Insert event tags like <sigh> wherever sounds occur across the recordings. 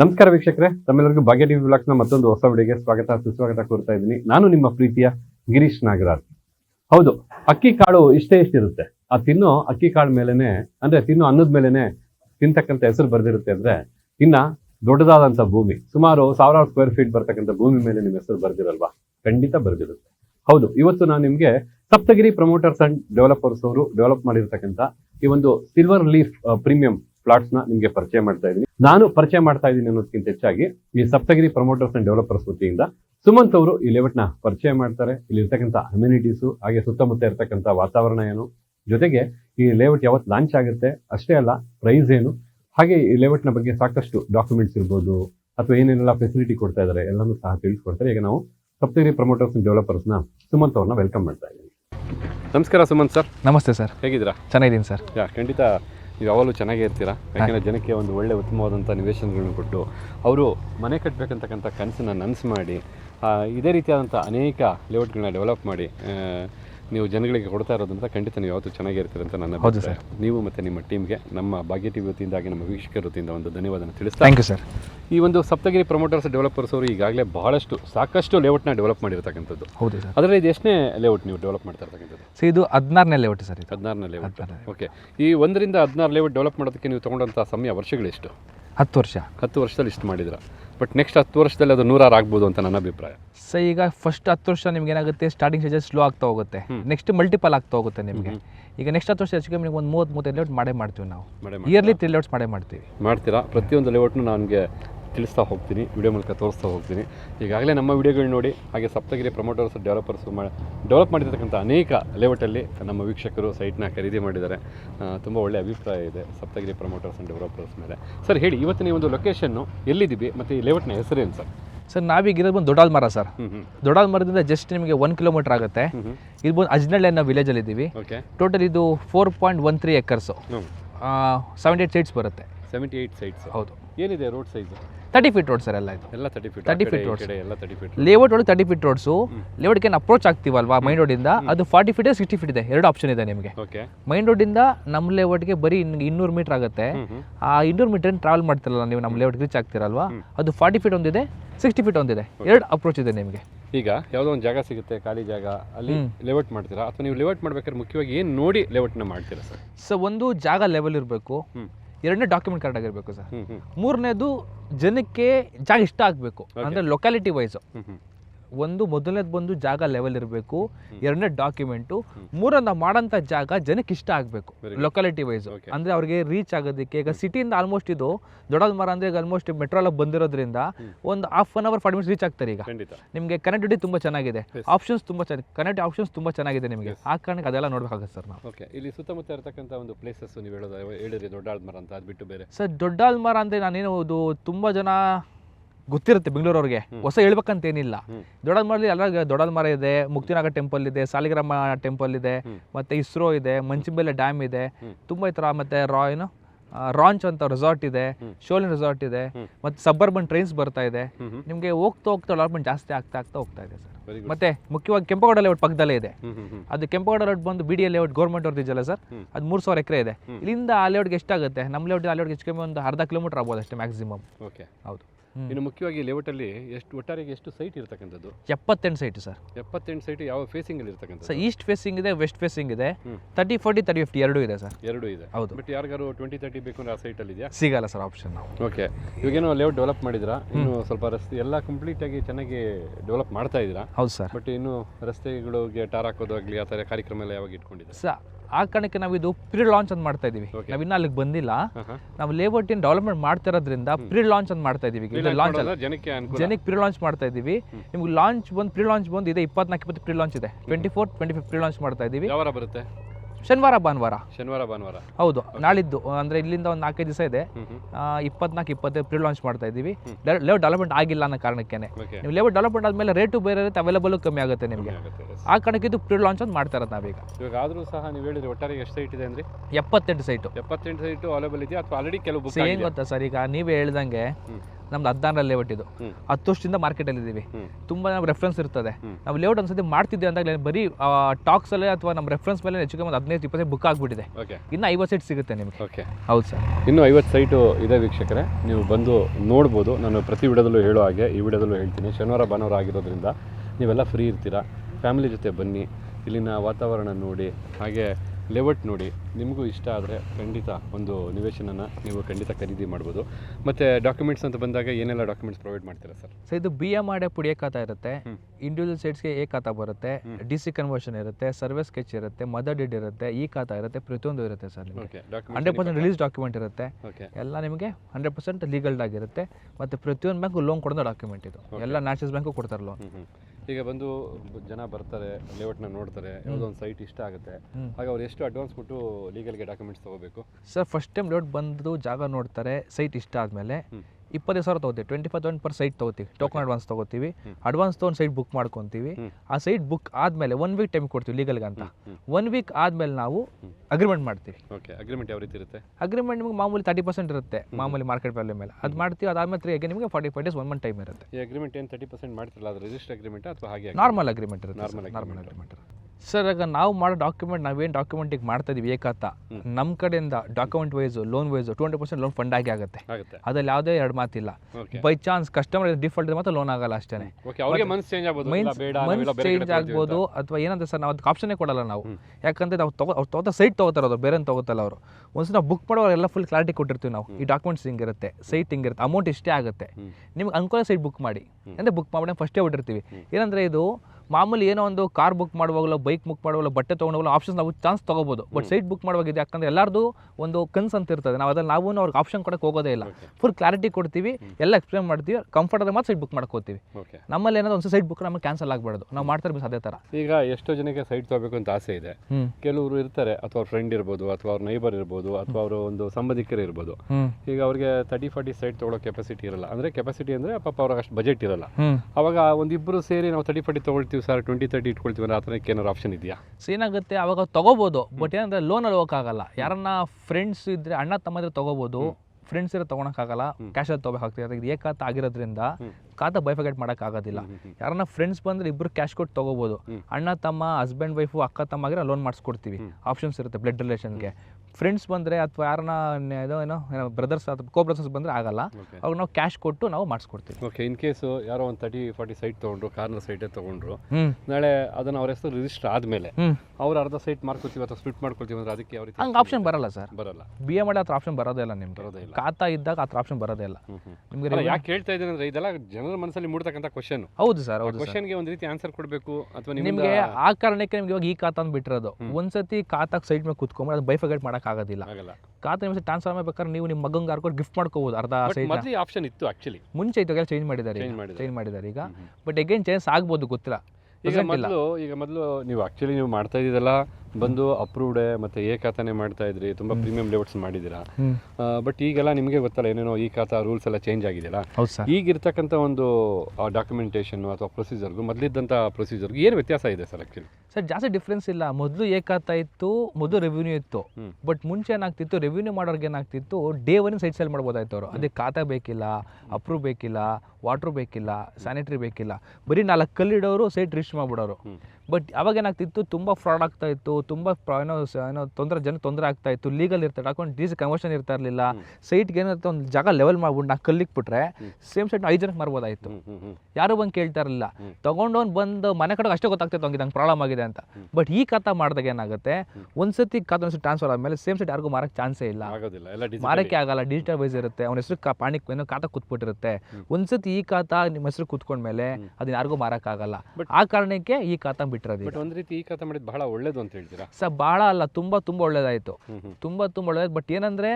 ನಮಸ್ಕಾರ ವೀಕ್ಷಕರೇ, ತಮ್ಮೆಲ್ಲರಿಗೂ ಭಾಗ್ಯ ಟಿವಿ ಬ್ಲಾಗ್ಸ್ನ ಮತ್ತೊಂದು ಹೊಸ ವಿಡಿಯೋಗೆ ಸ್ವಾಗತ, ಸುಸ್ವಾಗತ ಕೋರ್ತಾ ಇದ್ದೀನಿ. ನಾನು ನಿಮ್ಮ ಪ್ರೀತಿಯ ಗಿರೀಶ್ ನಾಗರಾಜ್. ಹೌದು, ಅಕ್ಕಿ ಕಾಳು ಇಷ್ಟೇ ಇಷ್ಟಿರುತ್ತೆ. ಆ ತಿನ್ನೋ ಅಕ್ಕಿ ಕಾಳು ಮೇಲೆನೆ, ಅಂದ್ರೆ ತಿನ್ನೋ ಅನ್ನದ ಮೇಲೆನೆ ತಿಂತಕ್ಕಂಥ ಹೆಸರು ಬರ್ದಿರುತ್ತೆ ಅಂದ್ರೆ, ಇನ್ನ ದೊಡ್ಡದಾದಂಥ ಭೂಮಿ, ಸುಮಾರು ಸಾವಿರಾರು ಸ್ಕ್ವೇರ್ ಫೀಟ್ ಬರ್ತಕ್ಕಂಥ ಭೂಮಿ ಮೇಲೆ ನಿಮ್ಮ ಹೆಸರು ಬರ್ದಿರಲ್ವಾ? ಖಂಡಿತ ಬರ್ದಿರುತ್ತೆ. ಹೌದು, ಇವತ್ತು ನಾನು ನಿಮಗೆ ಸಪ್ತಗಿರಿ ಪ್ರಮೋಟರ್ಸ್ ಅಂಡ್ ಡೆವಲಪರ್ಸ್ ಅವರು ಡೆವಲಪ್ ಮಾಡಿರ್ತಕ್ಕಂಥ ಈ ಒಂದು ಸಿಲ್ವರ್ ಲೀಫ್ ಪ್ರೀಮಿಯಂ ಪ್ಲಾಟ್ಸ್ನ ನಿಮ್ಗೆ ಪರಿಚಯ ಮಾಡ್ತಾ ಇದ್ದೀನಿ ನಾನು ಪರಿಚಯ ಮಾಡ್ತಾ ಇದ್ದೀನಿ ಅನ್ನೋದಕ್ಕಿಂತ ಹೆಚ್ಚಾಗಿ ಈ ಸಪ್ತಗಿರಿ ಪ್ರಮೋಟರ್ಸ್ ಅಂಡ್ ಡೆವಲಪರ್ಸ್ ವತಿಯಿಂದ ಸುಮಂತ್ ಅವರು ಈ ಲೇಔಟ್ನ ಪರಿಚಯ ಮಾಡ್ತಾರೆ. ಇಲ್ಲಿ ಇರ್ತಕ್ಕಂಥ ಅಮ್ಯುನಿಟೀಸು ಹಾಗೆ ಸುತ್ತಮುತ್ತ ಇರ್ತಕ್ಕಂಥ ವಾತಾವರಣ ಏನು ಜೊತೆಗೆ ಈ ಲೇಔಟ್ ಯಾವತ್ತು ಲಾಂಚ್ ಆಗುತ್ತೆ ಅಷ್ಟೇ ಅಲ್ಲ ಪ್ರೈಸ್ ಏನು ಹಾಗೆ ಈ ಲೇಔಟ್ನ ಬಗ್ಗೆ ಸಾಕಷ್ಟು ಡಾಕ್ಯುಮೆಂಟ್ಸ್ ಇರ್ಬೋದು ಅಥವಾ ಏನೇನೆಲ್ಲ ಫೆಸಿಲಿಟಿ ಕೊಡ್ತಾ ಇದ್ದಾರೆ ಎಲ್ಲನೂ ಸಹ ತಿಳಿಸ್ಕೊಡ್ತಾರೆ. ಈಗ ನಾವು ಸಪ್ತಗಿರಿ ಪ್ರಮೋಟರ್ಸ್ ಅಂಡ್ ಡೆವಲಪರ್ಸ್ನ ಸುಮಂತ್ ಅವ್ರನ್ನ ವೆಲ್ಕಮ್ ಮಾಡ್ತಾ ಇದ್ದೀನಿ ನಮಸ್ಕಾರ ಸುಮಂತ್ ಸರ್. ನಮಸ್ತೆ ಸರ್. ಹೇಗಿದ್ದೀರಾ? ಚೆನ್ನಾಗಿದ್ದೀನಿ ಸರ್. ಯಾ ಖಂಡಿತ ನೀವು ಯಾವಾಗಲೂ ಚೆನ್ನಾಗೇ ಇರ್ತೀರಾ? ಯಾಕೆಂದರೆ ಜನಕ್ಕೆ ಒಂದು ಒಳ್ಳೆ ಉತ್ತಮವಾದಂಥ ನಿವೇಶನಗಳನ್ನು ಕೊಟ್ಟು ಅವರು ಮನೆ ಕಟ್ಟಬೇಕಂತಕ್ಕಂಥ ಕನಸನ್ನು ನನಸು ಮಾಡಿ ಇದೇ ರೀತಿಯಾದಂಥ ಅನೇಕ ಲೇಔಟ್ಗಳನ್ನ ಡೆವಲಪ್ ಮಾಡಿ ನೀವು ಜನಗಳಿಗೆ ಕೊಡ್ತಾ ಇರೋದ್ರಿಂದ ಖಂಡಿತ ನೀವು ಯಾವತ್ತೂ ಚೆನ್ನಾಗಿ ಇರ್ತೀರ ಅಂತ ನನ್ನ ಹೌದು ಸರ್. ನೀವು ಮತ್ತು ನಿಮ್ಮ ಟೀಮ್ಗೆ ನಮ್ಮ ಭಾಗ್ಯ ಟಿ ವಿ ಹಾಗೆ ನಮ್ಮ ವೀಕ್ಷಕರ ವತಿಯಿಂದ ಒಂದು ಧನ್ಯವಾದನ ತಿಳಿಸ್ತಾ ಥ್ಯಾಂಕ್ ಯು ಸರ್ ಈ ಒಂದು ಸಪ್ತಗಿರಿ ಪ್ರಮೋಟರ್ಸ್ ಡೆವಲಪರ್ಸ್ ಅವರು ಈಗಾಗಲೇ ಬಹಳಷ್ಟು ಸಾಕಷ್ಟು ಲೇಔಟ್ನ ಡೆವಲಪ್ ಮಾಡಿರ್ತಕ್ಕಂಥದ್ದು. ಹೌದು ಸರ್. ಅದರಲ್ಲಿ ಇದು ಎಷ್ಟನೇ ಲೇಔಟ್ ನೀವು ಡೆವಲಪ್ ಮಾಡ್ತಾ ಇರ್ತಕ್ಕಂಥದ್ದು ಇದು ಹದಿನಾರನೇ ಲೇಔಟ್ ಸರ್ ಇದು. ಹದಿನಾರನೇ ಲೇಔಟ್. ಓಕೆ ಈ ಒಂದರಿಂದ ಹದಿನಾರು ಲೇಔಟ್ ಡೆವಲಪ್ ಮಾಡೋದಕ್ಕೆ ನೀವು ತೊಗೊಂಡಂಥ ಸಮಯ ವರ್ಷಗಳು ಎಷ್ಟು? ಹತ್ತು ವರ್ಷ. ಹತ್ತು ವರ್ಷದಲ್ಲಿ ಇಷ್ಟು ಮಾಡಿದ್ರ ಬಟ್ ನೆಕ್ಸ್ಟ್ ಹತ್ತು ವರ್ಷದಲ್ಲಿ ಅದು ನೂರಾರು ಆಗ್ಬೋದು ಅಂತ ನನ್ನ ಅಭಿಪ್ರಾಯ. ಸೊ ಈಗ ಫಸ್ಟ್ ಹತ್ತು ವರ್ಷ ನಿಮ್ಗೆ ಏನಾಗುತ್ತೆ? ಸ್ಟಾರ್ಟಿಂಗ್ ಸ್ಟೇಜಸ್ ಸ್ಲೋ ಆಗ್ತಾ ಹೋಗುತ್ತೆ. ನೆಕ್ಸ್ಟ್ ಮಲ್ಟಿಪಲ್ ಆಗ್ತಾ ಹೋಗುತ್ತೆ ನಿಮಗೆ. ಈಗ ನೆಕ್ಸ್ಟ್ ಹತ್ತು ವರ್ಷ ಹೆಚ್ಚಿಗೆ ನಿಮ್ಗೆ ಒಂದು ಮೂವತ್ತು ಮೂವತ್ತೈದು ಲೇಔಟ್ ಮಾಡೇ ಮಾಡ್ತೀವಿ ನಾವು. ಇಯರ್ಲಿ ತ್ರೀ ಲೇಔಟ್ಸ್ ಮಾಡೇ ಮಾಡ್ತೀವಿ. ಮಾಡ್ತೀರಾ? ಪ್ರತಿಯೊಂದು ಲೇಔಟ್ನು ನನಗೆ ತಿಳಿಸ್ತಾ ಹೋಗ್ತೀನಿ ವಿಡಿಯೋ ಮೂಲಕ ತೋರಿಸ್ತಾ ಹೋಗ್ತೀನಿ. ಈಗಾಗಲೇ ನಮ್ಮ ವಿಡಿಯೋಗಳು ನೋಡಿ ಹಾಗೆ ಸಪ್ತಗಿರಿ ಪ್ರಮೋಟರ್ಸ್ ಡೆವಲಪರ್ಸ್ ಮಾ ಡೆವಲಪ್ ಮಾಡಿರ್ತಕ್ಕಂಥ ಅನೇಕ ಲೇಔಟಲ್ಲಿ ನಮ್ಮ ವೀಕ್ಷಕರು ಸೈಟ್ನ ಖರೀದಿ ಮಾಡಿದ್ದಾರೆ. ತುಂಬ ಒಳ್ಳೆಯ ಅಭಿಪ್ರಾಯ ಇದೆ ಸಪ್ತಗಿರಿ ಪ್ರಮೋಟರ್ಸ್ ಆ್ಯಂಡ್ ಡೆವಲಪರ್ಸ್ ಮೇಲೆ. ಸರ್ ಹೇಳಿ ಇವತ್ತಿನ ಒಂದು ಲೊಕೇಶನ್ನು ಎಲ್ಲಿದ್ದೀವಿ ಮತ್ತು ಈ ಲೇಔಟ್ನ ಹೆಸರೇನು ಸರ್ ಸರ್ ನಾವೀಗ ಇರೋದು ಬಂದು ದೊಡ್ಡಾಲ್ ಮರ ಸರ್ ದೊಡ್ಡಾಲ್ ಮರದಿಂದ ಜಸ್ಟ್ ನಿಮಗೆ ಒನ್ ಕಿಲೋಮೀಟರ್ ಆಗುತ್ತೆ. ಇದು ಬಂದು ಅಜ್ನಳ್ಳಿ ಅನ್ನೋ ವಿಲೇಜಲ್ಲಿ ಇದ್ದೀವಿ. ಓಕೆ ಟೋಟಲ್ ಇದು four point one three acres seventy eight sites ಬರುತ್ತೆ. ಸೆವೆಂಟಿ ಏಯ್ಟ್ ಸೈಟ್ಸ್ ಹೌದು. ಏನಿದೆ road size thirty feet road sir ಎಲ್ಲ ಇದು. ಎಲ್ಲ ತರ್ಟಿ ಫೀಟ್ 30 feet roads. ಕಡೆ ಎಲ್ಲ ತರ್ಟಿ ಫೀಟ್ ಲೇಔಟ್ ಒಳಗೆ ತರ್ಟಿ ಫೀಟ್ ರೋಡ್ಸು ಲೇಔಟ್ಗೆ ಅಪ್ರೋಚ್ ಆಗ್ತೀವಲ್ವಾ ಮೈನ್ ರೋಡಿಂದ ಅದು ಫಾರ್ಟಿ ಫೀಟ್ ಸಿಕ್ಸ್ಟಿ ಫೀಟ್ ಇದೆ ಎರಡು ಆಪ್ಷನ್ ಇದೆ ನಿಮಗೆ. ಓಕೆ ಮೈನ್ ರೋಡಿಂದ ನಮ್ಮ ಲೇಔಟ್ಗೆ ಬರೀ ಇನ್ನೂರು ಮೀಟರ್ ಆಗುತ್ತೆ. ಆ ಇನ್ನೂರು ಮೀಟರ್ ಟ್ರಾವೆಲ್ ಮಾಡ್ತಿರಲ್ಲ ನೀವು ನಮ್ಮ ಲೇಔಟ್ ರೀಚ್ ಆಗ್ತಿರಲ್ವಾ? ಅದು ಫಾರ್ಟಿ ಫೀಟ್ ಒಂದಿದೆ ಸಿಕ್ಸ್ಟಿ ಫೀಟ್ ಒಂದಿದೆ. ಎರಡು ಅಪ್ರೋಚ್ ಇದೆ ನಿಮಗೆ. ಈಗ ಯಾವುದೋ ಒಂದು ಜಾಗ ಸಿಗುತ್ತೆ ಖಾಲಿ ಜಾಗ ಅಲ್ಲಿ ಲೇಔಟ್ ಮಾಡ್ತೀರಾ? ಅಥವಾ ನೀವು ಲೇಔಟ್ ಮಾಡ್ಬೇಕಾದ್ರೆ ಮುಖ್ಯವಾಗಿ ಏನು ನೋಡಿ ಲೇಔಟ್ನ ಮಾಡ್ತೀರಾ ಸರ್ ಸೊ ಒಂದು ಜಾಗ ಲೆವೆಲ್ ಇರಬೇಕು. ಎರಡನೇ ಡಾಕ್ಯುಮೆಂಟ್ ಕರೆಕ್ಟ್ ಆಗಿರಬೇಕು ಸರ್. ಮೂರನೇದು ಜನಕ್ಕೆ ಜಾಗ ಇಷ್ಟ ಆಗಬೇಕು. ಅಂದರೆ ಲೊಕ್ಯಾಲಿಟಿ ವೈಸು ಒಂದು ಮೊದಲನೇದು ಬಂದು ಜಾಗ ಲೆವೆಲ್ ಇರಬೇಕು ಎರಡನೇ ಡಾಕ್ಯುಮೆಂಟು ಮೂರನೇದು ನಾವು ಮಾಡೋಂಥ ಜಾಗ ಜನಕ್ಕೆ ಇಷ್ಟ ಆಗಬೇಕು ಲೊಕಾಲಿಟಿ ವೈಸ್. ಅಂದರೆ ಅವ್ರಿಗೆ ರೀಚ್ ಆಗೋದಕ್ಕೆ ಈಗ ಸಿಟಿಯಿಂದ ಆಲ್ಮೋಸ್ಟ್ ಇದು ದೊಡ್ಡದ ಮರ ಅಂದರೆ ಈಗ ಆಲ್ಮೋಸ್ಟ್ ಎಲ್ಲ ಬಂದಿರೋದ್ರಿಂದ ಒಂದು half an hour forty minutes reach ಆಗ್ತಾರೆ ಈಗ. ನಿಮಗೆ ಕನೆಕ್ಟಿವಿಟಿ ತುಂಬ ಚೆನ್ನಾಗಿದೆ. ಆಪ್ಷನ್ಸ್ ತುಂಬ ಚೆನ್ನಾಗಿ ಕನೆಕ್ಟ್ ಆಪ್ಷನ್ಸ್ ತುಂಬ ಚೆನ್ನಾಗಿದೆ ನಿಮಗೆ. ಆ ಕಾರಣಕ್ಕೆ ಅದೆಲ್ಲ ನೋಡಬೇಕಾಗುತ್ತೆ ಸರ್ ನಾವು. ಓಕೆ ಇಲ್ಲಿ ಸುತ್ತಮುತ್ತ ಇರತಕ್ಕಂಥ ಒಂದು ಪ್ಲೇಸಸ್ ನೀವು ಹೇಳೋದು ಹೇಳಿದ್ರಿ ದೊಡ್ಡ ಮರ ಅಂತ ಅದು ಬಿಟ್ಟು ಬೇರೆ. ಸರ್ ದೊಡ್ಡ ಮರ ಅಂದರೆ ನಾನೇನು ತುಂಬ ಜನ ಗೊತ್ತಿರುತ್ತೆ ಬೆಂಗಳೂರವ್ರಿಗೆ. ಹೊಸ ಹೇಳ್ಬೇಕಂತ ಏನಿಲ್ಲ ದೊಡ್ಡಮರಲಿ ಎಲ್ಲ ದೊಡ್ಡದ ಮರ ಇದೆ ಮುಕ್ತಿನಾಗ ಟೆಂಪಲ್ ಇದೆ ಸಾಲಿಗ್ರಾಮ ಟೆಂಪಲ್ ಇದೆ ಮತ್ತೆ ಇಸ್ರೋ ಇದೆ ಮಂಚಿಂಬೆಲೆ ಡ್ಯಾಮ್ ಇದೆ. ತುಂಬಾ ಇತರ ಈ ಮತ್ತೆ ರಾ ಏನು ರಾಂಚ್ ಅಂತ ರೆಸಾರ್ಟ್ ಇದೆ ಶೋಲಿನ್ ರೆಸಾರ್ಟ್ ಇದೆ. ಮತ್ತೆ ಸಬ್ಬರ್ಬನ್ ಟ್ರೈನ್ಸ್ ಬರ್ತಾ ಇದೆ. ನಿಮಗೆ ಹೋಗ್ತಾ ಹೋಗ್ತಾ ಡೆವಲಪ್ಮೆಂಟ್ ಜಾಸ್ತಿ ಆಗ್ತಾ ಆಗ್ತಾ ಹೋಗ್ತಾ ಇದೆ ಸರ್. ಮತ್ತೆ ಮುಖ್ಯವಾಗಿ ಕೆಂಪಗೌಡ ಲೇಔಟ್ ಪಕ್ಕದಲ್ಲೇ ಇದೆ. ಅದು ಕೆಂಪಗೌಡ ಲೇಔಟ್ ಬಂದು B D A layout government ಅವ್ರದ್ದು ಇದೆಯಲ್ಲ ಸರ್? ಅದು ಮೂರು ಸಾವಿರ ಎಕರೆ ಇದೆ. ಇಲ್ಲಿಂದ ಆ ಲೇಔಟ್ಗೆ ಎಷ್ಟಾಗುತ್ತೆ? ನಮ್ಮ ಲೇಔಟ್ ಆ ಲೇಔಟ್ಗೆ ಹೆಚ್ಚು ಕಮ್ಮಿ ಒಂದು ಅರ್ಧ ಕಿಲೋಮೀಟರ್ ಆಗ್ಬೋದು ಅಷ್ಟೇ ಮ್ಯಾಕ್ಸಿಮಮ್ ಓಕೆ ಹೌದು. ಇನ್ನು ಮುಖ್ಯವಾಗಿ ಲೇಔಟಲ್ಲಿ ಎಷ್ಟು ಒಟ್ಟಾರೆಗೆ ಎಷ್ಟು ಸೈಟ್ ಇರ್ತಕ್ಕಂಥದ್ದು? ಎಪ್ಪತ್ತೆಂಟು ಸೈಟ್ ಸರ್. ಎಪ್ಪತ್ತೆಂಟು ಸೈಟ್ ಯಾವ ಫೇಸಿಂಗಲ್ಲಿ ಇರ್ತಕ್ಕಂಥ ಸರ್ ಈಸ್ಟ್ ಫೇಸಿಂಗ್ ಇದೆ ವೆಸ್ಟ್ ಫೇಸಿಂಗ್ ಇದೆ. ತರ್ಟಿ ಫೋರ್ಟಿ ತರ್ಟಿ ಫಿಫ್ಟಿ ಎರಡೂ ಇದೆ ಸರ್. ಎರಡು ಇದೆ. ಹೌದು. ಬಟ್ ಯಾರಿಗಾರು ಟ್ವೆಂಟಿ ತರ್ಟಿ ಬೇಕು ಅಂದ್ರೆ ಆ ಅಲ್ಲಿ ಇದೆಯಾ? ಸಿಗಲ್ಲ ಸರ್ ಆಪ್ಷನ್ ನಾವು. ಓಕೆ ಇವಾಗೇನೋ ಲೇಔಟ್ ಡೆವಲಪ್ ಮಾಡಿದ್ರಾ? ಇನ್ನು ಸ್ವಲ್ಪ ರಸ್ತೆ ಎಲ್ಲ ಕಂಪ್ಲೀಟಾಗಿ ಚೆನ್ನಾಗಿ ಡೆವಲಪ್ ಮಾಡ್ತಾ ಇದ್ದೀರಾ ಹೌದು ಸರ್. ಬಟ್ ಇನ್ನು ರಸ್ತೆಗಳಿಗೆ ಟಾರ್ ಹಾಕೋದಾಗ್ಲಿ ಆ ಥರ ಕಾರ್ಯಕ್ರಮ ಎಲ್ಲ ಯಾವಾಗ ಇಟ್ಕೊಂಡಿದೆ ಸ ಆ ಕಾರಣಕ್ಕೆ ನಾವು ಇದು ಪ್ರೀ ಲಾಂಚ್ ಅಂತ ಮಾಡ್ತಾ ಇದೀವಿ. ನಾವ್ ಇನ್ನೂ ಅಲ್ಲಿಗೆ ಬಂದಿಲ್ಲ. ನಾವು ಲೇಬರ್ ಟೀಮ್ ಡೆವಲಪ್ಮೆಂಟ್ ಮಾಡ್ತಿರೋದ್ರಿಂದ ಪ್ರೀ ಲಾಂಚ್ ಅಂತ ಮಾಡ್ತಾ ಇದೀವಿ. ಲಾಂಚ್ ಜನಕ್ಕೆ ಪ್ರೀ ಲಾಂಚ್ ಮಾಡ್ತಾ ಇದೀವಿ. ನಿಮ್ಗೆ ಲಾಂಚ್ ಬಂದು ಪ್ರೀ ಲಾಂಚ್ ಬಂದು ಇದೆ ಇಪ್ಪತ್ನಾಲ್ಕು ಇಪ್ಪತ್ತು ಪ್ರೀ ಲಾಂಚ್ ಇದೆ. Twenty four twenty fifth pre launch ಮಾಡ್ತಾ ಇದೀವಿ. ಬರುತ್ತೆ? ಶನಿವಾರ ಭಾನುವಾರ? ಶನಿವಾರ ಭಾನುವಾರ. ಹೌದು ನಾಳಿದ್ದು ಅಂದರೆ ಇಲ್ಲಿಂದ ಒಂದು ನಾಲ್ಕೈದು ದಿವಸ ಇದೆ. ಇಪ್ಪತ್ನಾಲ್ಕು ಇಪ್ಪತ್ತೈದು ಪ್ರೀ ಲಾಂಚ್ ಮಾಡ್ತಾ ಇದ್ದೀವಿ. ಲೇಔಟ್ ಡೆವಲಪ್ಮೆಂಟ್ ಆಗಿಲ್ಲ ಅನ್ನೋ ಕಾರಣಕ್ಕೆ ನೀವು ಲೇಔಟ್ ಡೆವಲಪ್ಮೆಂಟ್ ಆದಮೇಲೆ ರೇಟು ಬೇರೆ ರೇಟ್ ಅವೈಲಬಲ್ ಕಮ್ಮಿ ಆಗುತ್ತೆ ನಿಮಗೆ. ಆ ಕಾರಣಕ್ಕೆ ಇದು ಪ್ರೀ ಲಾಂಚ್ ಅಂತ ಮಾಡ್ತಾ ಇರೋದು ನಾವೀಗ. ಇವಾಗ ಆದರೂ ಸಹ ನೀವು ಹೇಳಿದ್ರೆ ಒಟ್ಟಾರೆ ಎಷ್ಟು ಸೈಟ್ ಇದೆ ಅಂದ್ರೆ? ಎಪ್ಪತ್ತೆಂಟು ಸೈಟು ಎಪ್ಪತ್ತೆಂಟು ಸೈಟು ಅವೈಲೇಬಲ್ ಇದೆಯಾ? ಅಥವಾ ಆಲ್ರೆಡಿ ಕೆಲವು ಏನು ಗೊತ್ತಾ ಸರ್ ಈಗ ನೀವೇ ಹೇಳ್ದಂಗೆ. ನಮ್ದು ಹದಿನಾರ ಲೇಔಟ್ ಇದು. ಹತ್ತು ವರ್ಷದಿಂದ ಮಾರ್ಕೆಟಲ್ಲಿ ಇದ್ದೀವಿ. ತುಂಬ ನಮ್ಮ ರೆಫರೆನ್ಸ್ ಇರ್ತದೆ. ನಾವು ಲೇಔಟ್ ಒಂದ್ಸತಿ ಮಾಡ್ತಿದ್ದೆ ಅಂದಾಗ ಬರೀ ಟಾಕ್ಸಲ್ಲೇ ಅಥವಾ ನಮ್ಮ ರೆಫರೆನ್ಸ್ ಮೇಲೆ ಹೆಚ್ಚಿಗೆ ಒಂದು ಹದಿನೈದು ಇಪ್ಪತ್ತೈದು ಬುಕ್ ಆಗಿಬಿಟ್ಟಿದೆ. ಓಕೆ ಇನ್ನು ಐವತ್ತು ಸೈಟ್ ಸಿಗುತ್ತೆ ನಿಮಗೆ. ಓಕೆ ಹೌದು ಸರ್. ಇನ್ನು ಐವತ್ತು ಸೈಟು ಇದೆ ವೀಕ್ಷಕರೇ. ನೀವು ಬಂದು ನೋಡ್ಬೋದು. ನಾನು ಪ್ರತಿ ವಿಡಿಯೋದಲ್ಲೂ ಹೇಳೋ ಹಾಗೆ ಈ ವಿಡಿಯೋದಲ್ಲೂ ಹೇಳ್ತೀನಿ. ಶನಿವಾರ ಭಾನುವಾರ ಆಗಿರೋದ್ರಿಂದ ನೀವೆಲ್ಲ ಫ್ರೀ ಇರ್ತೀರಾ? ಫ್ಯಾಮಿಲಿ ಜೊತೆ ಬನ್ನಿ. ಇಲ್ಲಿನ ವಾತಾವರಣ ನೋಡಿ. ಹಾಗೆ ಲೆವಟ್ ನೋಡಿ ನಿಮಗೂ ಇಷ್ಟ ಆದರೆ ಖಂಡಿತ ಒಂದು ನಿವೇಶನನ ನೀವು ಖಂಡಿತ ಖರೀದಿ ಮಾಡ್ಬೋದು. ಮತ್ತು ಡಾಕ್ಯುಮೆಂಟ್ಸ್ ಅಂತ ಬಂದಾಗ ಏನೆಲ್ಲ ಡಾಕ್ಯುಮೆಂಟ್ಸ್ ಪ್ರೊವೈಡ್ ಮಾಡ್ತೀರಾ ಸರ್? ಸೊ ಇದು ಬಿ ಎ ಮಾಡೇ ಪುಡಿಯ ಖಾತಾ ಇರುತ್ತೆ. ಇಂಡಿವಿಜುವಲ್ ಸೈಟ್ಸ್ಗೆ ಎ ಖಾತಾ ಬರುತ್ತೆ. ಡಿ ಸಿ ಕನ್ವರ್ಷನ್ ಇರುತ್ತೆ. ಸರ್ವಿಸ್ ಸ್ಕೆಚ್ ಇರುತ್ತೆ. ಮದರ್ ಡಿಡ್ ಇರುತ್ತೆ. ಈ ಖಾತಾ ಇರುತ್ತೆ. ಪ್ರತಿಯೊಂದು ಇರುತ್ತೆ sir hundred percent release document ಇರುತ್ತೆ. ಎಲ್ಲ ನಿಮಗೆ ಹಂಡ್ರೆಡ್ ಪರ್ಸೆಂಟ್ ಲೀಗಲ್ಡ್ ಆಗಿರುತ್ತೆ. ಮತ್ತು ಪ್ರತಿಯೊಂದು ಬ್ಯಾಂಕು ಲೋನ್ ಕೊಡೋದು ಡಾಕ್ಯುಮೆಂಟ್ ಇದು. ಎಲ್ಲ ನ್ಯಾಷನಲ್ ಬ್ಯಾಂಕು ಕೊಡ್ತಾರೆ ಲೋನ್ ಈಗ ಬಂದು ಜನ ಬರ್ತಾರೆ ಲೇಔಟ್ನ ನೋಡ್ತಾರೆ ಯಾವುದೋ ಒಂದು ಸೈಟ್ ಇಷ್ಟ ಆಗುತ್ತೆ. ಹಾಗೆ ಆಗ ಅವ್ರು ಎಷ್ಟು ಅಡ್ವಾನ್ಸ್ ಕೊಟ್ಟು ಲೀಗಲ್ಗೆ ಡಾಕ್ಯುಮೆಂಟ್ಸ್ ತೊಗೋಬೇಕು? ಸರ್ ಫಸ್ಟ್ ಟೈಮ್ ಲೇಔಟ್ ಬಂದು ಜಾಗ ನೋಡ್ತಾರೆ ಸೈಟ್ ಇಷ್ಟ ಆದಮೇಲೆ. ಇಪ್ಪತ್ತೈದು ಸಾವಿರ ತೊಗೋತೀವಿ twenty five thousand per site ತೊಗೋತೀವಿ ಟೋಕನ್ ಅಡ್ವಾನ್ಸ್ ತಗೋತೀವಿ ಅಡ್ವಾನ್ಸ್ ತೊಗೊಂಡು ಸೈಟ್ ಬುಕ್ ಮಾಡ್ಕೊತೀವಿ. ಆ ಸೈಟ್ ಬುಕ್ ಆದಮೇಲೆ ಒನ್ ವೀಕ್ ಟೈಮ್ ಕೊಡ್ತೀವಿ ಲೀಗಲ್ಗೆ ಅಂತ. ಒನ್ ವೀಕ್ ಆದಮೇಲೆ ನಾವು ಅಗ್ರಿಮೆಂಟ್ ಮಾಡ್ತೀವಿ. ಓಕೆ ಅಗ್ರಿಮೆಂಟ್ ಯಾವ ರೀತಿ ಇರುತ್ತೆ? ಅಗ್ರಿಮೆಂಟ್ ನಿಮಗೆ ಮಾಮೂಲಿ ತರ್ಟಿ ಪರ್ಸೆಂಟ್ ಇರುತ್ತೆ ಮಾಮೂಲಿ ಮಾರ್ಕೆಟ್ ವ್ಯಾಲ್ಯೂ ಮೇಲೆ. ಅದು ಮಾಡ್ತೀವಿ ಅದಾದ್ಮೇಲೆ ಹೇಗೆ ನಿಮಗೆ forty five days one month time ಇರುತ್ತೆ. ಈ ಅಗ್ರಿಮೆಂಟ್ ಏನು ತರ್ಟಿ ಪರ್ಸೆಂಟ್ ಮಾಡ್ತಿರಲ್ಲ ಅದು ರಿಜಿಸ್ಟರ್ ಅಗ್ರಿಮೆಂಟ್ ಅಥವಾ ಹಾಗೆ ನಾರ್ಮಲ್ ಅಗ್ರಿಮೆಂಟ್ ಇರುತ್ತೆ ನಾರ್ಮಲ್ ಅಗ್ರಿಮೆಂಟ್ ಅಗ್ರಿಮೆಂಟ್ ಸರ್ ಆಗ ನಾವು ಮಾಡೋ ಡಾಕ್ಯುಮೆಂಟ್ ನಾವೇನು ಡಾಕ್ಯುಮೆಂಟಿಗೆ ಮಾಡ್ತಾ ಇದೀವಿ ಏಕಾತ? ನಮ್ಮ ಕಡೆಯಿಂದ document wise loan wise to hundred percent loan fund ಆಗಿ ಆಗುತ್ತೆ. ಆಗುತ್ತೆ. ಅದ್ರಲ್ಲಿ ಯಾವುದೇ ಎರಡು ಮಾತಿಲ್ಲ. ಬೈ ಚಾನ್ಸ್ ಕಸ್ಟಮರ್ ಡಿಫಾಲ್ಟ್ ಮಾತ್ರ ಲೋನ್ ಆಗಲ್ಲ ಅಷ್ಟೇ ಓಕೆ ಅವ್ರಿಗೆ ಮನ್ಸು ಚೇಂಜ್ ಆಗ್ಬೋದು ಇಲ್ಲ ಬೇಡ ನಾವೆಲ್ಲ ಬೇರೆ ಚೇಂಜ್ ಕಡೆ ತಗೊಳ್ತೀವಿ ಆಗ್ಬೋದು ಅಂತ. ಅಥವಾ ಏನಂತ ಸರ್ ನಾವು ಅದಕ್ಕೆ ಆಪ್ಷನ್ನೇ ಕೊಡಲ್ಲ ನಾವು. ಯಾಕಂದ್ರೆ ನಾವು ತಗೋ ಅವ್ರು ತಗೋತಾ ಸೈಟ್ ತಗೋತಾರೆ ಅದು ಬೇರೆ ತಗೋತಲ್ಲ ಅವರು. ಒಂದ್ಸಲ ನಾವು ಬುಕ್ ಮಾಡೋರೆಲ್ಲ ಎಲ್ಲ ಫುಲ್ ಕ್ಲಾರಿಟಿ ಕೊಟ್ಟಿರ್ತೀವಿ ನಾವು. ಈ ಡಾಕ್ಯುಮೆಂಟ್ಸ್ ಹಿಂಗಿರುತ್ತೆ ಸೈಟ್ ಹಿಂಗಿರುತ್ತೆ ಅಮೌಂಟ್ ಇಷ್ಟೇ ಆಗುತ್ತೆ. ನಿಮ್ಗೆ ಅನುಕೂಲ ಸೈಟ್ ಬುಕ್ ಮಾಡಿ. ಅಂದ್ರೆ ಬುಕ್ ಮಾಡಿ ಫಸ್ಟೇ ಬಿಟ್ಟಿರ್ತೀವಿ. ಏನಂದ್ರೆ ಇದು ಮಾಮೂಲಿ ಏನೋ ಒಂದು ಕಾರ್ ಬುಕ್ ಮಾಡುವಾಗಲೋ ಬೈಕ್ ಬುಕ್ ಮಾಡುವಾಗಲೋ ಬಟ್ಟೆ ತೊಗೊಂಡೋಗಲೋ ಆಪ್ಷನ್ಸ್ ನಾವು ಚಾನ್ಸ್ ತೊಗೋಬೋದು. ಬಟ್ ಸೈಟ್ ಬುಕ್ ಮಾಡುವಾಗ ಇದು ಯಾಕಂದ್ರೆ ಎಲ್ಲರದು ಒಂದು ಕನ್ಸ್ ಅಂತ ಇರ್ತದೆ. ನಾವು ಅದ್ರಲ್ಲಿ ನಾವು ಅವ್ರಿಗೆ ಆಪ್ಷನ್ ಕೊಡಕ್ಕೆ ಹೋಗೋದೇ ಇಲ್ಲ. ಫುಲ್ ಕ್ಲಾರಿಟಿ ಕೊಡ್ತೀವಿ ಎಲ್ಲ ಎಕ್ಸ್ಪ್ಲೇನ್ ಮಾಡ್ತೀವಿ ಕಂಫರ್ಟಬಲ್ ಮಾತ್ರ ಸೈಟ್ ಬುಕ್ ಮಾಡ್ಕೋತೀವಿ ನಮ್ಮಲ್ಲಿ ಏನಾದ್ರು ಒಂದು ಸೈಟ್ ಬುಕ್ ನಮಗೆ ಕ್ಯಾನ್ಸಲ್ ಆಗಬಾರ್ದು ನಾವು ಮಾಡ್ತಾ ಇರ್ಬೇಕು ಅದೇ ಥರ ಈಗ ಎಷ್ಟೋ ಜನಕ್ಕೆ ಸೈಟ್ ತಗೋಬೇಕು ಅಂತ ಆಸೆ ಇದೆ. ಕೆಲವರು ಇರ್ತಾರೆ ಅಥವಾ ಫ್ರೆಂಡ್ ಇರ್ಬೋದು ಅಥವಾ ಅವ್ರ ನೈಬರ್ ಇರ್ಬೋದು ಅಥವಾ ಅವರು ಒಂದು ಸಂಬಂಧಿಕರು ಇರ್ಬೋದು. ಈಗ ಅವ್ರಿಗೆ ತರ್ಟಿ ಫಾರ್ಟಿ ಸೈಟ್ ತೊಗೊಳೋ ಕೆಪಾಸಿಟಿ ಇರಲ್ಲ. ಅಂದರೆ ಕೆಪಾಸಿಟಿ ಅಂದರೆ ಪಾಪ ಅವ್ರಿಗೆ ಅಷ್ಟು ಬಜೆಟ್ ಇರಲ್ಲ. ಅವಾಗ ಒಂದಿಬ್ಬರು ಸೇರಿ ನಾವು ತರ್ಟಿ ಫಾರ್ಟಿ ತೊಗೊಳ್ತೀವಿ ಸರ್ ಟ್ವೆಂಟಿ ತರ್ಟಿ ಇಟ್ಕೊಳ್ತೀವಿ ಅಂದ್ರೆ ಆ ಥರಕ್ಕೆ ಏನಾದ್ರು ಆಪ್ಷನ್ ಇದೆಯಾ? ಸೊ ಏನಾಗುತ್ತೆ? ಅವಾಗ ತಗೋಬೋದು ಬಟ್ ಏನಂದ್ರೆ ಲೋನಲ್ಲಿ ಹೋಗೋಕ್ಕಾಗಲ್ಲ. ಯಾರನ್ನ ಫ್ರೆಂಡ್ಸ್ ಇದ್ದರೆ ಅಣ್ಣ ತಮ್ಮದ್ರೆ ತಗೋಬೋದು ಫ್ರೆಂಡ್ಸ್ ಇರೋ ತೊಗೊಳಕ್ಕಾಗಲ್ಲ ಕ್ಯಾಶಲ್ಲಿ ತೊಗೋಬೇಕಾಗ್ತದೆ. ಅದಕ್ಕೆ ಇದು ಏಕಾತ ಆಗಿರೋದ್ರಿಂದ. ಖಾತಾ ಬೈಫಿಕೇಟ್ ಮಾಡೋಕ್ಕಾಗೋದಿಲ್ಲ. ಯಾರನ್ನ ಫ್ರೆಂಡ್ಸ್ ಬಂದ್ರೆ ಇಬ್ರು ಕ್ಯಾಶ್ ಕೊಟ್ಟು ತೊಗೋಬೋದು. ಅಣ್ಣ ತಮ್ಮ ಹಸ್ಬೆಂಡ್ ವೈಫು ಅಕ್ಕ ತಮ್ಮ ಆಗಿರೋ ಲೋನ್ ಮಾಡಿಸ್ಕೊಡ್ತೀವಿ. ಆಪ್ಷನ್ಸ್ ಇರುತ್ತೆ ಬ್ಲಡ್ ರಿಲೇಷನ್ಗೆ ಫ್ರೆಂಡ್ಸ್ ಬಂದರೆ ಅಥವಾ ಯಾರನ್ನ ಏನೋ ಏನೋ ಬ್ರದರ್ಸ್ ಅಥವಾ ಕೋ ಬ್ರದರ್ಸ್ ಬಂದರೆ ಆಗಲ್ಲ. ಅವಾಗ ನಾವು ಕ್ಯಾಶ್ ಕೊಟ್ಟು ನಾವು ಮಾಡಿಸ್ಕೊಡ್ತೀವಿ. ಓಕೆ ಇನ್ ಕೇಸ್ ಯಾರೋ ಒಂದು ತರ್ಟಿ ಫಾರ್ಟಿ ಸೈಟ್ ತೊಗೊಂಡ್ರು ಕಾರ್ನರ್ ಸೈಟೇ ತೊಗೊಂಡ್ರು ನಾಳೆ ಅದನ್ನು ಅವ್ರ ಹೆಸರು ರಿಜಿಸ್ಟರ್ ಆದಮೇಲೆ ಅವ್ರು ಅರ್ಧ ಸೈಟ್ ಮಾಡ್ಕೊತೀವಿ ಅಥವಾ ಸ್ಪ್ಲಿಟ್ ಮಾಡ್ಕೊಳ್ತೀವಿ ಅಂದ್ರೆ ಅದಕ್ಕೆ ಅವ್ರಿಗೆ ಹಂಗೆ ಆಪ್ಷನ್ ಬರಲ್ಲ ಸರ್. ಬರಲ್ಲ. ಬಿ ಎ ಮಾಡಿ ಆ ಆಪ್ಷನ್ ಬರೋದೇ ಇಲ್ಲ ನಿಮ್ಗೆ. ಬರೋದೇ ಇಲ್ಲ. ಖಾತಾ ಇದ್ದಾಗ ಆ ಆಪ್ಷನ್ ಬರೋದೇ ಇಲ್ಲ. ನಿಮ್ಗೆ ಯಾಕೆ ಹೇಳ್ತಾ ಇದ್ದೀನಿ ಅಂದ್ರೆ ಇದೆಲ್ಲ ಜನರ ಮನಸ್ಸಲ್ಲಿ ಮೂಡ್ತಕ್ಕಂಥ ಕ್ವಶನ್ ಹೌದು ಸರ್ ಹೌದು ಕ್ವಶನ್ಗೆ ಒಂದು ರೀತಿ ಆನ್ಸರ್ ಕೊಡಬೇಕು ಅಥವಾ ನಿಮ್ಗೆ ಆ ಕಾರಣಕ್ಕೆ ನಿಮ್ಗೆ ಇವಾಗ ಈ ಖಾತಾ ಅಂತ ಬಿಟ್ಟಿರೋದು. ಒಂದ್ಸತಿ ಖಾತಾಕ್ ಸೈಡ್ ಮೇಲೆ ಕುತ್ಕೊಂಡ್ರೆ ಅದು ಬೈಫಗೇಟ್ ಮಾಡಕ್ ಆಗೋದಿಲ್ಲ ಖಾತೆ ನಿಮಿಷ ಟ್ರಾನ್ಸ್ಫರ್ ಮಾಡ್ಬೇಕಾದ್ರೆ ನೀವು ನಿಮ್ಮ ಮಗಂಗೆ ಹಾರ್ಕೊಂಡು ಗಿಫ್ಟ್ ಮಾಡ್ಕೋಬಹುದು ಅರ್ಧ ಮೊದಲು ಆಪ್ಷನ್ ಇತ್ತು ಆಕ್ಚುಲಿ ಮುಂಚೆ ಇತ್ತು ಚೇಂಜ್ ಮಾಡಿದ್ದಾರೆ ಚೇಂಜ್ ಮಾಡಿದ್ದಾರೆ. ಈಗ. ಬಟ್ ಎಗೇನ್ ಚೇಂಜ್ ಆಗ್ಬೋದು ಗೊತ್ತಿಲ್ಲ. ಈಗ. ಮೊದಲು ಈಗ ಮೊದಲು ನೀವು ಆಕ್ಚುಲಿ ನೀವು ಮಾಡ್ತಾ ಇದ್ದೀರಲ್ಲ ಬಂದು ಅಪ್ರೂವ್ಡ್ ಮತ್ತೆ ಏ ಖಾತಾನೆ ಮಾಡ್ತಾ ಇದ್ರಿ ತುಂಬಾ ಪ್ರೀಮಿಯಂ ಲೇಔಟ್ಸ್ ಮಾಡಿದಿರಾ ಬಟ್ ಈಗೆಲ್ಲ ನಿಮಗೆ ಗೊತ್ತಲ್ಲ ಏನೇನೋ ಈ ಖಾತಾ ರೂಲ್ಸ್ ಎಲ್ಲ ಚೇಂಜ್ ಆಗಿದೆಯಲ್ಲ? ಹೌದು ಸರ್. ಈಗಿರ್ತಕ್ಕಂಥ ಒಂದು ಡಾಕ್ಯುಮೆಂಟೇಷನ್ ಅಥವಾ ಪ್ರೊಸೀಜರ್ಗೂ ಮೊದಲಿದ್ದಂಥ ಪ್ರೊಸೀಜರ್ಗೂ ಏನು ವ್ಯತ್ಯಾಸ ಇದೆ ಸರ್ ಆ್ಯಕ್ಚುಲಿ ಸರ್ ಜಾಸ್ತಿ ಡಿಫ್ರೆನ್ಸ್ ಇಲ್ಲ. ಮೊದಲು ಏಕಾತ ಇತ್ತು ಮೊದಲು ರೆವಿನ್ಯೂ ಇತ್ತು. ಬಟ್ ಮುಂಚೆ ಏನಾಗ್ತಿತ್ತು ರೆವಿನ್ಯೂ ಮಾಡೋರ್ಗೆ ಏನಾಗ್ತಿತ್ತು ಡೇ ಒನ್ ಸೈಟ್ ಸೇಲ್ ಮಾಡ್ಬೋದಾಯ್ತು ಅವರು ಅದೇ ಖಾತಾ ಬೇಕಿಲ್ಲ ಅಪ್ರೂವ್ ಬೇಕಿಲ್ಲ ವಾಟ್ರ್ ಬೇಕಿಲ್ಲ ಸ್ಯಾನಿಟರಿ ಬೇಕಿಲ್ಲ. ಬರೀ ನಾಲ್ಕು ಕಲ್ಲಿಡೋರು ಸೈಟ್ ರಿಜಿಸ್ಟರ್ ಮಾಡ್ಬಿಡೋರು. ಬಟ್ ಅವಾಗ ಏನಾಗ್ತಿತ್ತು? ತುಂಬ ಫ್ರಾಡ್ ಆಗ್ತಾ ಇತ್ತು ತುಂಬ ಏನೋ ಏನೋ ತೊಂದರೆ ಜನ ತೊಂದರೆ ಆಗ್ತಾ ಇತ್ತು ಲೀಗಲ್ ಇರ್ತಾರೆ ಹಾಕೊಂಡು ಡೀಸ್ ಕನ್ವರ್ಷನ್ ಇರ್ತಾ ಇರಲಿಲ್ಲ. ಸೈಟ್ಗೆ ಏನಿರುತ್ತೆ ಒಂದು ಜಾಗ ಲೆವೆಲ್ ಮಾಡ್ಬಿಟ್ಟು ನಾ ಕಲ್ಲಿಗೆ ಬಿಟ್ರೆ ಸೇಮ್ ಸೈಟ್ ಐದು ಜನಕ್ಕೆ ಮಾರ್ಬೋದಾಯಿತು. ಯಾರು ಬಂದು ಕೇಳ್ತಾ ಇರಲಿಲ್ಲ. ಹ್ಮ್. ಬಂದು ಮನೆ ಕಡೆಗೆ ಅಷ್ಟೇ ಗೊತ್ತಾಗ್ತಿತ್ತು ಹಂಗೆ ನಂಗೆ ಪ್ರಾಬ್ಲಮ್ ಆಗಿದೆ ಅಂತ. ಬಟ್ ಈ ಕಥಾ ಮಾಡಿದಾಗ ಏನಾಗುತ್ತೆ? ಒಂದ್ಸತಿ ಖಾತಾ ಒಂದ್ಸತಿ ಟ್ರಾನ್ಸ್ಫರ್ ಆದಮೇಲೆ ಸೇಮ್ ಸೈಟ್ ಯಾರಿಗೂ ಮಾರಕ್ಕೆ ಚಾನ್ಸೇ ಇಲ್ಲ. ಮಾರಕ್ಕೆ ಆಗಲ್ಲ ಡಿಜಿಟಲ್ ವೈಸ್ ಇರುತ್ತೆ ಅವನ ಹೆಸರು ಪಾಣಿ ಏನೋ ಖಾತಾ ಕೂತ್ಬಿಟ್ಟಿರುತ್ತೆ. ಒಂದ್ಸತಿ ಈ ಖಾತಾ ನಿಮ್ಮ ಹೆಸರು ಕೂತ್ಕೊಂಡ್ಮೇಲೆ ಅದನ್ನ ಯಾರಿಗೂ ಮಾರಕ್ಕಾಗಲ್ಲ ಆ ಕಾರಣಕ್ಕೆ ಈ ಖಾತಾ ಬಿಟ್ಟಿರೋದು ಬಟ್ ಒಂದ್ ರೀತಿ ಈ ಕಥೆ ಮಾಡಿದ್ ಬಹಳ ಒಳ್ಳೇದು ಅಂತ ಹೇಳ್ತೀರಾ? ಸರ್ ಭಾಳ ಅಲ್ಲ ತುಂಬ ತುಂಬ ಒಳ್ಳೇದಾಯಿತು. ತುಂಬಾ ತುಂಬಾ ಒಳ್ಳೇದು ಬಟ್ ಏನಂದ್ರೆ